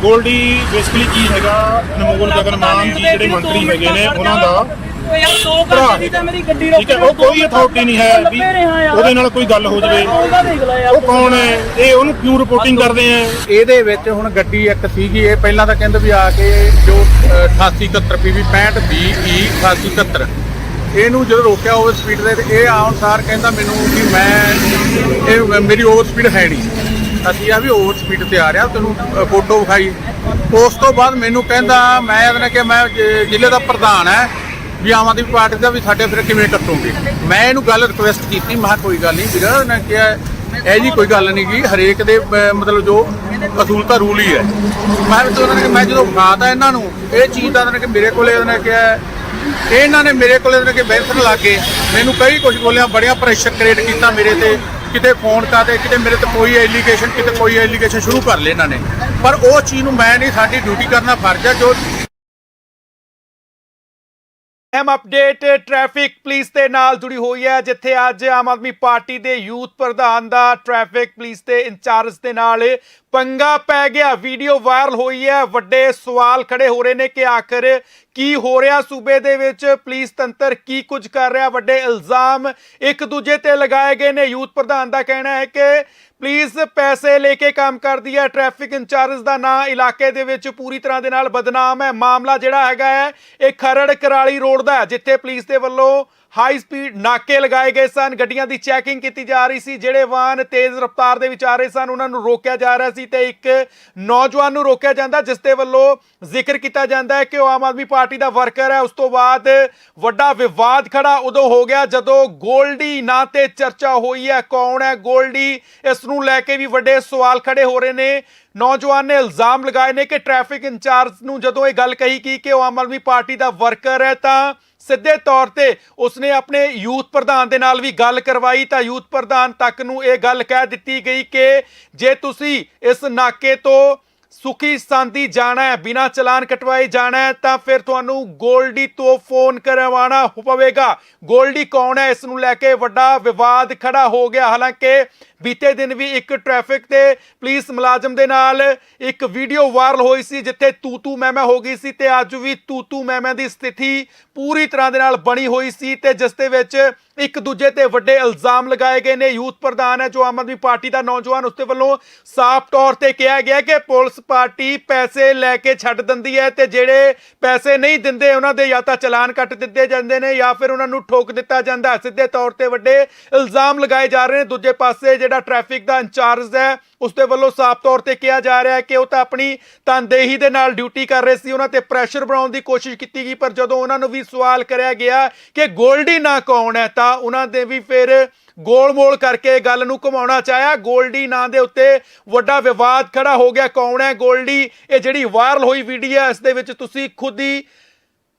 ਗੋਲਡੀ ਬੇਸਿਕਲੀ ਕੀ ਹੈਗਾ? ਅਨਮੋਲ ਗਗਨ ਮਾਨ ਜੀ ਜਿਹੜੇ ਮੰਤਰੀ ਹੈਗੇ ਨੇ ਉਹਨਾਂ ਦਾ ਓਏ ਯਾਰ ਦੋ ਭਰਾ। ਘੰਟੇ ਦੀ ਤਾਂ ਮੇਰੀ ਗੱਡੀ ਰੋਕ ਠੀਕ ਹੈ ਉਹ ਕੋਈ ਅਥਾਰਟੀ ਨਹੀਂ ਹੈ ਵੀ ਉਹਦੇ ਨਾਲ ਕੋਈ ਗੱਲ ਹੋ ਜਾਵੇ। ਉਹਦਾ ਦੇਖ ਲੈ ਯਾਰ। ਉਹ ਕੌਣ ਹੈ? ਇਹ ਉਹਨੂੰ ਕਿਉਂ ਰਿਪੋਰਟਿੰਗ ਕਰਦੇ ਆ? ਇਹਦੇ ਵਿੱਚ ਹੁਣ ਗੱਡੀ ਇੱਕ ਸੀਗੀ ਇਹ ਪਹਿਲਾਂ ਤਾਂ ਕਹਿੰਦੇ ਵੀ ਆ ਕੇ ਜੋ ਅ, 8871 PV 65 BE 8871 ਇਹਨੂੰ ਜਦੋਂ ਰੋਕਿਆ ਓਵਰ ਸਪੀਡ ਦੇ ਤੇ ਇਹ ਆਉਣ ਸਾਰ ਕਹਿੰਦਾ ਮੈਨੂੰ ਕਿ ਮੈਂ ਇਹ ਮੇਰੀ ਓਵਰ ਸਪੀਡ ਹੈ ਨਹੀਂ। ਅਸੀਂ ਆ ਵੀ ਓਵਰ ਸਪੀਡ ਤੇ ਆ ਰਿਹਾ ਤੈਨੂੰ ਫੋਟੋ ਵਿਖਾਈ। ਉਸ ਤੋਂ ਬਾਅਦ ਮੈਨੂੰ ਕਹਿੰਦਾ ਮੈਂ ਇਹਨੇ ਕਿ ਮੈਂ ਜ਼ਿਲ੍ਹੇ ਦਾ ਪ੍ਰਧਾਨ ਹੈ। ਵੀ ਆਮ ਆਦਮੀ ਪਾਰਟੀ ਦਾ ਵੀ ਸਾਡੇ ਫਿਰ ਕਿਵੇਂ ਕੱਟੋਗੇ? ਮੈਂ ਇਹਨੂੰ ਗੱਲ ਰਿਕੁਐਸਟ ਕੀਤੀ, ਮੈਂ ਕਿਹਾ ਕੋਈ ਗੱਲ ਨਹੀਂ ਵੀਰ, ਉਹਨੇ ਕਿਹਾ, ਇਹ ਜੀ ਕੋਈ ਗੱਲ ਨਹੀਂ ਗੀ, ਹਰੇਕ ਦੇ ਮਤਲਬ ਜੋ ਅਸੂਲ ਤਾਂ ਰੂਲ ਹੀ ਹੈ। ਮੈਂ ਵੀ ਉਹਨਾਂ ਨੇ ਮੈਂ ਜਦੋਂ ਖਾਤਾ ਇਹਨਾਂ ਨੂੰ, ਇਹ ਚੀਜ਼ ਦਾ ਉਹਨਾਂ ਨੇ ਕਿ ਮੇਰੇ ਕੋਲੇ ਉਹਨਾਂ ਨੇ ਕਿਹਾ, ਇਹਨਾਂ ਨੇ ਮੇਰੇ ਕੋਲੇ ਉਹਨਾਂ ਨੇ ਕਿ ਬੈਂਸਰ ਲਾ ਕੇ ਮੈਨੂੰ ਕਈ ਕੁਝ ਬੋਲਿਆ, ਬੜਿਆ ਪ੍ਰੈਸ਼ਰ ਕ੍ਰੀਏਟ ਕੀਤਾ ਮੇਰੇ ਤੇ, ਕਿਤੇ ਫੋਨ ਕਰਦੇ ਕਿਤੇ ਮੇਰੇ ਤੇ ਕੋਈ ਐਲੀਗੇਸ਼ਨ ਕਿਤੇ ਕੋਈ ਐਲੀਗੇਸ਼ਨ ਸ਼ੁਰੂ ਕਰ ਲਏ ਇਹਨਾਂ ਨੇ। ਪਰ ਉਹ ਚੀਜ਼ ਨੂੰ ਮੈਂ ਨਹੀਂ, ਸਾਡੀ ਡਿਊਟੀ ਕਰਨਾ ਫਰਜ਼ ਹੈ, ਜੋ ਅਹਿਮ ਅਪਡੇਟ ਟ੍ਰੈਫਿਕ ਪੁਲਿਸ ਦੇ ਨਾਲ ਜੁੜੀ ਹੋਈ ਹੈ, ਜਿੱਥੇ ਅੱਜ ਆਮ ਆਦਮੀ ਪਾਰਟੀ ਦੇ ਯੂਥ ਪ੍ਰਧਾਨ ਦਾ ਟ੍ਰੈਫਿਕ ਪੁਲਿਸ ਦੇ ਇੰਚਾਰਜ ਦੇ ਨਾਲ ਪੰਗਾ ਪੈ ਗਿਆ। ਵੀਡੀਓ ਵਾਇਰਲ ਹੋਈ ਹੈ, ਵੱਡੇ ਸਵਾਲ ਖੜੇ ਹੋ ਰਹੇ ਨੇ ਕਿ ਆਖਰ ਕੀ ਹੋ ਰਿਹਾ? ਸੂਬੇ ਦੇ ਵਿੱਚ ਪੁਲਿਸ ਤੰਤਰ ਕੀ ਕੁਝ ਕਰ ਰਿਹਾ? ਵੱਡੇ ਇਲਜ਼ਾਮ ਇੱਕ ਦੂਜੇ ਤੇ ਲਗਾਏ ਗਏ ਨੇ। ਯੂਥ ਪ੍ਰਧਾਨ ਦਾ ਕਹਿਣਾ ਹੈ ਕਿ ਪੁਲਿਸ ਪੈਸੇ ਲੈ ਕੇ ਕੰਮ ਕਰਦੀ ਹੈ। ਟ੍ਰੈਫਿਕ ਇੰਚਾਰਜ ਦਾ ਨਾਂ ਇਲਾਕੇ ਦੇ ਵਿੱਚ ਪੂਰੀ ਤਰ੍ਹਾਂ ਦੇ ਨਾਲ ਬਦਨਾਮ ਹੈ। ਮਾਮਲਾ ਜਿਹੜਾ ਹੈਗਾ ਹੈ, ਇਹ ਖਰੜ ਕਰਾਲੀ ਰੋਡ ਦਾ ਹੈ, ਜਿੱਥੇ ਪੁਲਿਸ ਦੇ ਵੱਲੋਂ ਹਾਈ ਸਪੀਡ ਨਾਕੇ ਲਗਾਏ ਗਏ ਸਨ। ਗੱਡੀਆਂ ਦੀ ਚੈਕਿੰਗ ਕੀਤੀ ਜਾ ਰਹੀ ਸੀ। ਜਿਹੜੇ ਵਾਹਨ ਤੇਜ਼ ਰਫ਼ਤਾਰ ਦੇ ਵਿੱਚ ਆ ਰਹੇ ਸਨ, ਉਹਨਾਂ ਨੂੰ ਰੋਕਿਆ ਜਾ ਰਿਹਾ ਸੀ ਤੇ ਇੱਕ ਨੌਜਵਾਨ ਨੂੰ ਰੋਕਿਆ ਜਾਂਦਾ, ਜਿਸ ਦੇ ਵੱਲੋਂ ਜ਼ਿਕਰ ਕੀਤਾ ਜਾਂਦਾ ਹੈ ਕਿ ਉਹ ਆਮ ਆਦਮੀ ਪਾਰਟੀ ਦਾ ਵਰਕਰ ਹੈ। ਉਸ ਤੋਂ ਬਾਅਦ ਵੱਡਾ ਵਿਵਾਦ ਖੜਾ ਉਦੋਂ ਹੋ ਗਿਆ, ਜਦੋਂ ਗੋਲਡੀ ਨਾਂ ਤੇ ਚਰਚਾ ਹੋਈ ਹੈ। ਕੌਣ ਹੈ ਗੋਲਡੀ? ਇਸ ਨੂੰ ਲੈ ਕੇ ਵੀ ਵੱਡੇ ਸਵਾਲ ਖੜੇ ਹੋ ਰਹੇ ਨੇ। ਨੌਜਵਾਨ ਨੇ ਇਲਜ਼ਾਮ ਲਗਾਏ ਨੇ ਕਿ ਟ੍ਰੈਫਿਕ ਇੰਚਾਰਜ ਨੂੰ ਜਦੋਂ ਇਹ ਗੱਲ ਕਹੀ ਕਿ ਉਹ ਆਮ ਆਦਮੀ ਪਾਰਟੀ ਦਾ ਵਰਕਰ ਹੈ, ਤਾਂ ਸਿੱਧੇ ਤੌਰ ਤੇ ਉਸਨੇ ਆਪਣੇ ਯੂਥ ਪ੍ਰਧਾਨ ਦੇ ਨਾਲ ਵੀ ਗੱਲ ਕਰਵਾਈ ਤਾਂ ਯੂਥ ਪ੍ਰਧਾਨ ਤੱਕ ਨੂੰ ਇਹ ਗੱਲ ਕਹਿ ਦਿੱਤੀ ਗਈ ਕਿ ਜੇ ਤੁਸੀਂ ਇਸ ਨਾਕੇ ਤੋਂ ਸੁਖੀ ਸਾਂਦੀ ਜਾਣਾ ਹੈ, ਬਿਨਾ ਚਲਾਨ ਕਟਵਾਏ ਜਾਣਾ ਹੈ, ਤਾਂ ਫਿਰ ਤੁਹਾਨੂੰ ਗੋਲਡੀ ਤੋਂ ਫੋਨ ਕਰਵਾਉਣਾ ਪਵੇਗਾ ਗੋਲਡੀ ਕੌਣ ਹੈ? ਇਸ ਨੂੰ ਲੈ ਕੇ ਵੱਡਾ ਵਿਵਾਦ ਖੜਾ ਹੋ ਗਿਆ। ਹਾਲਾਂਕਿ ਬੀਤੇ ਦਿਨ ਵੀ ਇੱਕ ਟ੍ਰੈਫਿਕ ਤੇ ਪੁਲਿਸ ਮੁਲਾਜ਼ਮ ਦੇ ਨਾਲ ਇੱਕ ਵੀਡੀਓ ਵਾਇਰਲ ਹੋਈ ਸੀ, ਜਿੱਥੇ ਤੂ ਤੂ ਮੈਂ ਮੈਂ ਹੋ ਗਈ ਸੀ ਤੇ ਅੱਜ ਵੀ ਤੂ ਤੂ ਮੈਂ ਮੈਂ ਦੀ ਸਥਿਤੀ ਪੂਰੀ ਤਰ੍ਹਾਂ ਦੇ ਨਾਲ ਬਣੀ ਹੋਈ ਸੀ ਤੇ ਜਿਸ ਦੇ ਵਿੱਚ ਇੱਕ ਦੂਜੇ ਤੇ ਵੱਡੇ ਇਲਜ਼ਾਮ ਲਗਾਏ ਗਏ ਨੇ। ਯੂਥ ਪ੍ਰਧਾਨ ਹੈ ਜੋ ਆਮ ਆਦਮੀ ਪਾਰਟੀ ਦਾ ਨੌਜਵਾਨ ਉਸ ਦੇ ਵੱਲੋਂ ਸਾਫ਼ ਤੌਰ ਤੇ ਕਿਹਾ ਗਿਆ ਕਿ ਪੁਲਿਸ ਪਾਰਟੀ ਪੈਸੇ ਲੈ ਕੇ ਛੱਡ ਦਿੰਦੀ ਹੈ ਤੇ ਜਿਹੜੇ ਪੈਸੇ ਨਹੀਂ ਦਿੰਦੇ, ਉਹਨਾਂ ਦੇ ਜਾਂ ਤਾਂ ਚਲਾਨ ਕੱਟ ਦਿੱਤੇ ਜਾਂਦੇ ਨੇ ਜਾਂ ਫਿਰ ਉਹਨਾਂ ਨੂੰ ਠੋਕ ਦਿੱਤਾ ਜਾਂਦਾ ਸਿੱਧੇ ਤੌਰ ਤੇ ਵੱਡੇ ਇਲਜ਼ਾਮ ਲਗਾਏ ਜਾ ਰਹੇ ਨੇ। ਦੂਜੇ ਪਾਸੇ ਜਿਹੜਾ ਟ੍ਰੈਫਿਕ ਦਾ ਇੰਚਾਰਜ ਹੈ ਉਸ ਦੇ ਵੱਲੋਂ ਸਾਫ਼ ਤੌਰ ਤੇ ਕਿਹਾ ਜਾ ਰਿਹਾ ਹੈ ਕਿ ਉਹ ਤਾਂ ਆਪਣੀ ਤਨਦੇਹੀ ਦੇ ਨਾਲ ਡਿਊਟੀ ਕਰ ਰਹੇ ਸੀ, ਉਹਨਾਂ ਤੇ ਪ੍ਰੈਸ਼ਰ ਬਣਾਉਣ ਦੀ ਕੋਸ਼ਿਸ਼ ਕੀਤੀ ਗਈ, ਪਰ ਜਦੋਂ ਉਹਨਾਂ ਨੂੰ ਵੀ ਸਵਾਲ ਕਰਿਆ ਗਿਆ ਕਿ ਗੋਲਡੀ ਨਾ ਕੌਣ ਹੈ, ਤਾਂ ਉਹਨਾਂ ਦੇ ਵੀ ਫਿਰ ਗੋਲ-ਮੋਲ ਕਰਕੇ ਗੱਲ ਨੂੰ ਘੁਮਾਉਣਾ ਚਾਹਿਆ। ਗੋਲਡੀ ਨਾਂ ਦੇ ਉੱਤੇ ਵੱਡਾ ਵਿਵਾਦ ਖੜਾ ਹੋ ਗਿਆ, ਕੌਣ ਹੈ ਗੋਲਡੀ? ਇਹ ਜਿਹੜੀ ਵਾਇਰਲ ਹੋਈ ਵੀਡੀਓ ਹੈ, ਇਸ ਦੇ ਵਿੱਚ ਤੁਸੀਂ ਖੁਦ ਹੀ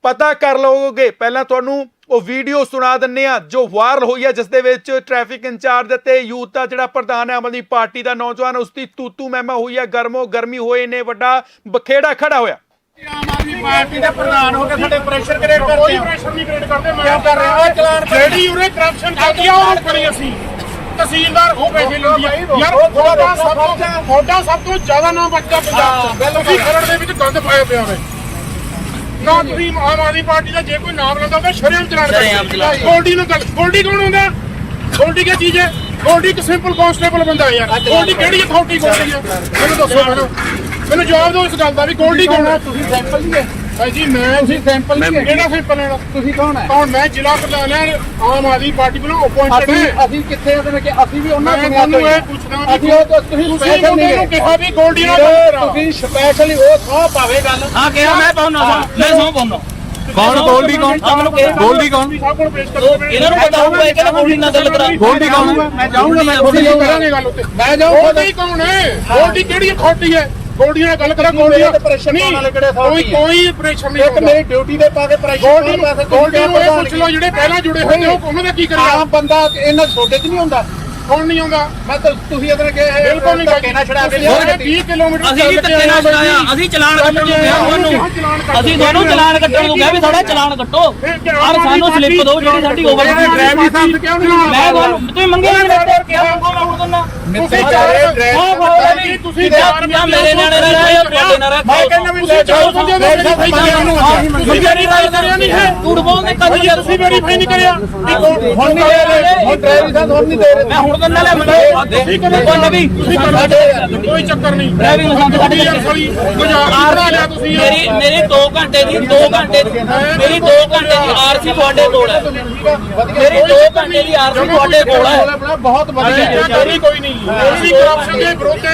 ਪਤਾ ਕਰ ਲਓਗੇ। ਪਹਿਲਾਂ ਤੁਹਾਨੂੰ ਉਹ ਵੀਡੀਓ ਸੁਣਾ ਦਿੰਨੇ ਆ ਜੋ ਵਾਇਰਲ ਹੋਈ ਹੈ ਜਿਸ ਦੇ ਵਿੱਚ ਟ੍ਰੈਫਿਕ ਇੰਚਾਰਜ ਅਤੇ ਯੂਥ ਦਾ ਜਿਹੜਾ ਪ੍ਰਧਾਨ ਹੈ ਆਮ ਆਦਮੀ ਪਾਰਟੀ ਦਾ ਨੌਜਵਾਨ ਉਸ ਦੀ ਤੂਤੂ ਮਹਿਮਾ ਹੋਈ ਹੈ ਗਰਮੋ ਗਰਮੀ ਹੋਏ ਨੇ ਵੱਡਾ ਬਖੇੜਾ ਖੜਾ ਹੋਇਆ। ਆਮ ਆਦਮੀ ਪਾਰਟੀ ਦੇ ਪ੍ਰਧਾਨ ਹੋ ਕੇ ਸਾਡੇ ਪ੍ਰੈਸ਼ਰ ਕ੍ਰੀਏਟ ਕੋਈ ਕਰਦੇ ਆ। ਪ੍ਰੈਸ਼ਰ ਨਹੀਂ ਕ੍ਰੀਏਟ ਕਰਦੇ ਮੈਂ ਕਰ ਰਹੇ ਹੋ? ਚਲਾਨ ਕਰ- ਜਿਹੜੀ ਉਰੇ ਕਰਪਸ਼ਨ ਕਰਦੀ ਆ ਉਹ ਫੜੀ ਅਸੀਂ। ਤਹਿਸੀਲਦਾਰ ਉਹ ਪੈਸੇ ਲੈਂਦੀ ਆ। ਭਾਈ, ਯਾਰ ਤੁਹਾਡਾ ਸਭ ਤੋਂ ਤੁਹਾਡਾ ਸਭ ਤੋਂ ਜ਼ਿਆਦਾ ਨਾਮ ਬਚਦਾ ਹਾਂ, ਪੰਜਾਬ। ਚ। ਤੁਸੀਂ ਖਰੜ ਦੇ ਵਿੱਚ ਗੰਦ ਪਾਇਆ ਪਿਆ ਵੇ। ਨਾ ਤੁਸੀਂ ਆਮ ਆਦਮੀ ਪਾਰਟੀ ਦਾ ਜੇ ਕੋਈ ਨਾਮ ਲੈਂਦਾ ਸ਼ਰੇਆਮ ਚਲਾਨ। ਗੋਲਡੀ ਨੂੰ ਗੱਲ ਗੋਲਡੀ ਕੌਣ ਹੁੰਦਾ? ਗੋਲਡੀ ਕੀ ਚੀਜ਼ ਹੈ? ਗੋਲਡੀ ਇੱਕ ਸਿੰਪਲ ਕਾਂਸਟੇਬਲ ਬੰਦਾ ਹੈ ਯਾਰ। ਗੋਲਡੀ ਕਿਹੜੀ ਅਥਾਰਟੀ ਗੋਲਡੀ ਹੈ? ਮੈਨੂੰ ਦੱਸੋ ਮੈਨੂੰ ਮੈਨੂੰ ਜਵਾਬ ਦਿਓ ਇਸ ਗੱਲ ਦਾ ਵੀ ਗੋਲਡੀ ਕੌਣ ਹੈ? ਤੁਸੀਂ ਸੈਂਪਲ ਨਹੀਂ ਹੈ। ਭਾਈ ਜੀ ਮੈਂ ਤੁਸੀਂ ਸੈਂਪਲ ਨਹੀਂ ਹੈ ਕਿਹੜਾ ਸਿੰਪਲ ਲੈਣਾ? ਤੁਸੀਂ ਕੌਣ ਹੈ? ਕੌਣ ਮੈਂ ਜ਼ਿਲ੍ਹਾ ਪ੍ਰਧਾਨ ਹਾਂ ਆਮ ਆਦਮੀ ਪਾਰਟੀ ਵੱਲੋਂ ਅਪਾਇੰਟਡ ਅਸੀਂ ਹੈ। ਅਸੀਂ ਕਿੱਥੇ ਉਹਦੇ ਵਿੱਚ ਅਸੀਂ ਵੀ ਉਹਨਾਂ ਮੈਂ ਦੁਨੀਆ ਤੋਂ ਤੁਹਾਨੂੰ ਹੀ ਇਹ ਹਾਂ। ਪੁੱਛਦਾ ਵੀ ਅਸੀਂ ਉਹ ਤੋਂ ਤੁਸੀਂ ਤੁਸੀਂ ਸਪੈਸ਼ਲ ਮੁੰਡੇ ਨਹੀਂ ਨੂੰ ਗਏ। ਕਿਹਾ ਵੀ ਗੋਲਡੀ ਨਾਲ ਗੱਲ ਵੀਰੇ, ਕਰਾ ਤੁਸੀਂ ਸਪੈਸ਼ਲੀ ਉਹ ਸੌ ਪਾਵੇ ਗੱਲ। ਹਾਂ ਕਿਹਾ ਮੈਂ ਪਾਉਣਾ ਮੈਂ ਸੌ ਪਾਉਣਾ। ਕੌਣ? ਗੋਲਡੀ ਕੌਣ? ਹਾਂ ਮੈਨੂੰ ਕਿਹਾ ਗੋਲਡੀ ਕੌਣ? ਸਾਹਿਬ ਕੋਲ ਪੇਸ਼ ਉਹ ਇਹਨਾਂ ਨੂੰ ਪਤਾ ਹੋਊਗਾ ਇਹ ਕਿਹੜਾ ਗੋਲਡੀ ਨਾਲ ਗੱਲ ਕਰਾ ਗੋਲਡੀ ਕੌਣ ਮੈਂ ਜਾਊਂਗਾ ਮੈਂ ਗੋਲਡੀ ਤੁਹਾਡੀ ਕਰਾਂਗੇ ਗੱਲ ਉੱਤੇ। ਮੈਂ ਜਾਊਂਗਾ। ਗੋਲਡੀ ਕੌਣ ਹੈ? ਗੋਲਡੀ ਕਿਹੜੀ ਅਥਾਰਟੀ ਹੈ? ਨਾਲ ਗੱਲ ਕਰਾ ਮੇਰੇ ਤੇ ਵਾਲੇ ਕਿਹੜੇ ਕੋਈ? ਕੋਈ ਪ੍ਰੈਸ਼ਰ ਨਹੀਂ ਇੱਕ ਮੇਰੀ ਡਿਊਟੀ ਦੇ ਪਾ ਕੇ ਪ੍ਰੈਸ਼ਰ ਗੋਲਡੀ ਨੂੰ ਪੁੱਛ ਲਓ ਜਿਹੜੇ ਪਹਿਲਾਂ ਜੁੜੇ ਹੋਏ ਨੇ ਉਹ ਉਹਨਾਂ ਦਾ ਕੀ ਕਰਿਆ ਆਮ ਬੰਦਾ ਇਹਨਾਂ ਛੋਟੇ ਚ ਨਹੀਂ ਹੁੰਦਾ। ਹੁਣ ਨਹੀਂ ਆਉਂਦਾ। ਮੈਂ ਤਾਂ ਤੁਸੀਂ ਅਦਰ ਗਏ ਬਿਲਕੁਲ ਨਹੀਂ ਧੱਕੇ ਨਾਲ ਛੜਾ ਕੇ ਤੁਸੀਂ ਉਹਨੇ 20 ਕਿਲੋਮੀਟਰ ਅਸੀਂ ਵੀ ਧੱਕੇ ਨਾਲ ਛਡਾਇਆ। ਅਸੀਂ ਚਲਾਨ ਕੱਟਣ ਨੂੰ ਕਿਹਾ ਤੁਹਾਨੂੰ ਅਸੀਂ ਤੁਹਾਨੂੰ ਚਲਾਨ ਕੱਟਣ ਨੂੰ ਕਿਹਾ ਵੀ ਸਾਡਾ ਚਲਾਨ ਕੱਟੋ ਔਰ ਸਾਨੂੰ ਸਲਿੱਪ ਦਿਓ ਜਿਹੜੀ ਸਾਡੀ ਓਵਰ ਡਰਾਈਵਰੀ ਸਾਹਿਬ ਕਿਉਂ ਨਹੀਂ ਮੈਂ ਤੁਹਾਨੂੰ ਤੁਸੀਂ ਮੰਗੇ ਨਹੀਂ ਮੈਂ ਕਿਹਾ ਮੰਗੋ ਮੈਂ ਹੁਣ ਦਿੰਦਾ ਤੁਸੀਂ ਚਾਰ ਜੀ। ਤੁਸੀਂ ਚਾਰ ਮੇਰੇ ਨਾਲ ਰਹਿਓ ਤੁਹਾਡੇ ਨਾਲ ਰਹਿਓ ਮੈਂ ਕਹਿੰਦਾ ਵੀ ਤੁਸੀਂ ਚਾਰ ਬੰਦੇ ਦੇ ਮੇਰੇ ਤੁਸੀਂ ਵੈਰੀਫਾਈ ਕਰਿਆ ਨਹੀਂ ਹੈ। ਝੂਠ ਬੋਲਦੇ ਕਦੋਂ ਤੁਸੀਂ ਵੈਰੀਫਾਈ ਨਹੀਂ ਕਰਿਆ ਹੁਣ ਨਹੀਂ ਦੇ ਰਹੇ ਹੁਣ ਡਰਾਈਵਰੀ ਸਾਹਿਬ ਹੁਣ ਨਹੀਂ ਦੇ ਰਹੇ ਮੈਂ ਹੁਣ ਦਿੰਦਾ ਲੈ ਮੰਗੇ ਕੋਈ ਨਵੀਂ ਤੁਸੀਂ ਕਰ ਕੋਈ ਚੱਕਰ ਨਹੀਂ। ਡਰਾਈਵਿੰਗ ਲਾਇਸੈਂਸ ਕੱਢ ਯਾਰ ਸਾਲੀ ਗੁਜ਼ਾਰ ਲਿਆ ਤੁਸੀਂ। ਮੇਰੀ ਮੇਰੀ 2 ਘੰਟੇ ਦੀ 2 ਘੰਟੇ ਦੀ ਮੇਰੀ 2 ਘੰਟੇ ਦੀ ਆਰਸੀ ਤੁਹਾਡੇ ਕੋਲ ਹੈ। ਮੇਰੀ 2 ਘੰਟੇ ਦੀ ਆਰਸੀ ਤੁਹਾਡੇ ਕੋਲ ਹੈ। ਬਹੁਤ ਵਧੀਆ। ਕੋਈ ਨਹੀਂ ਕਰਪਸ਼ਨ ਦੇ ਵਿਰੁੱਧ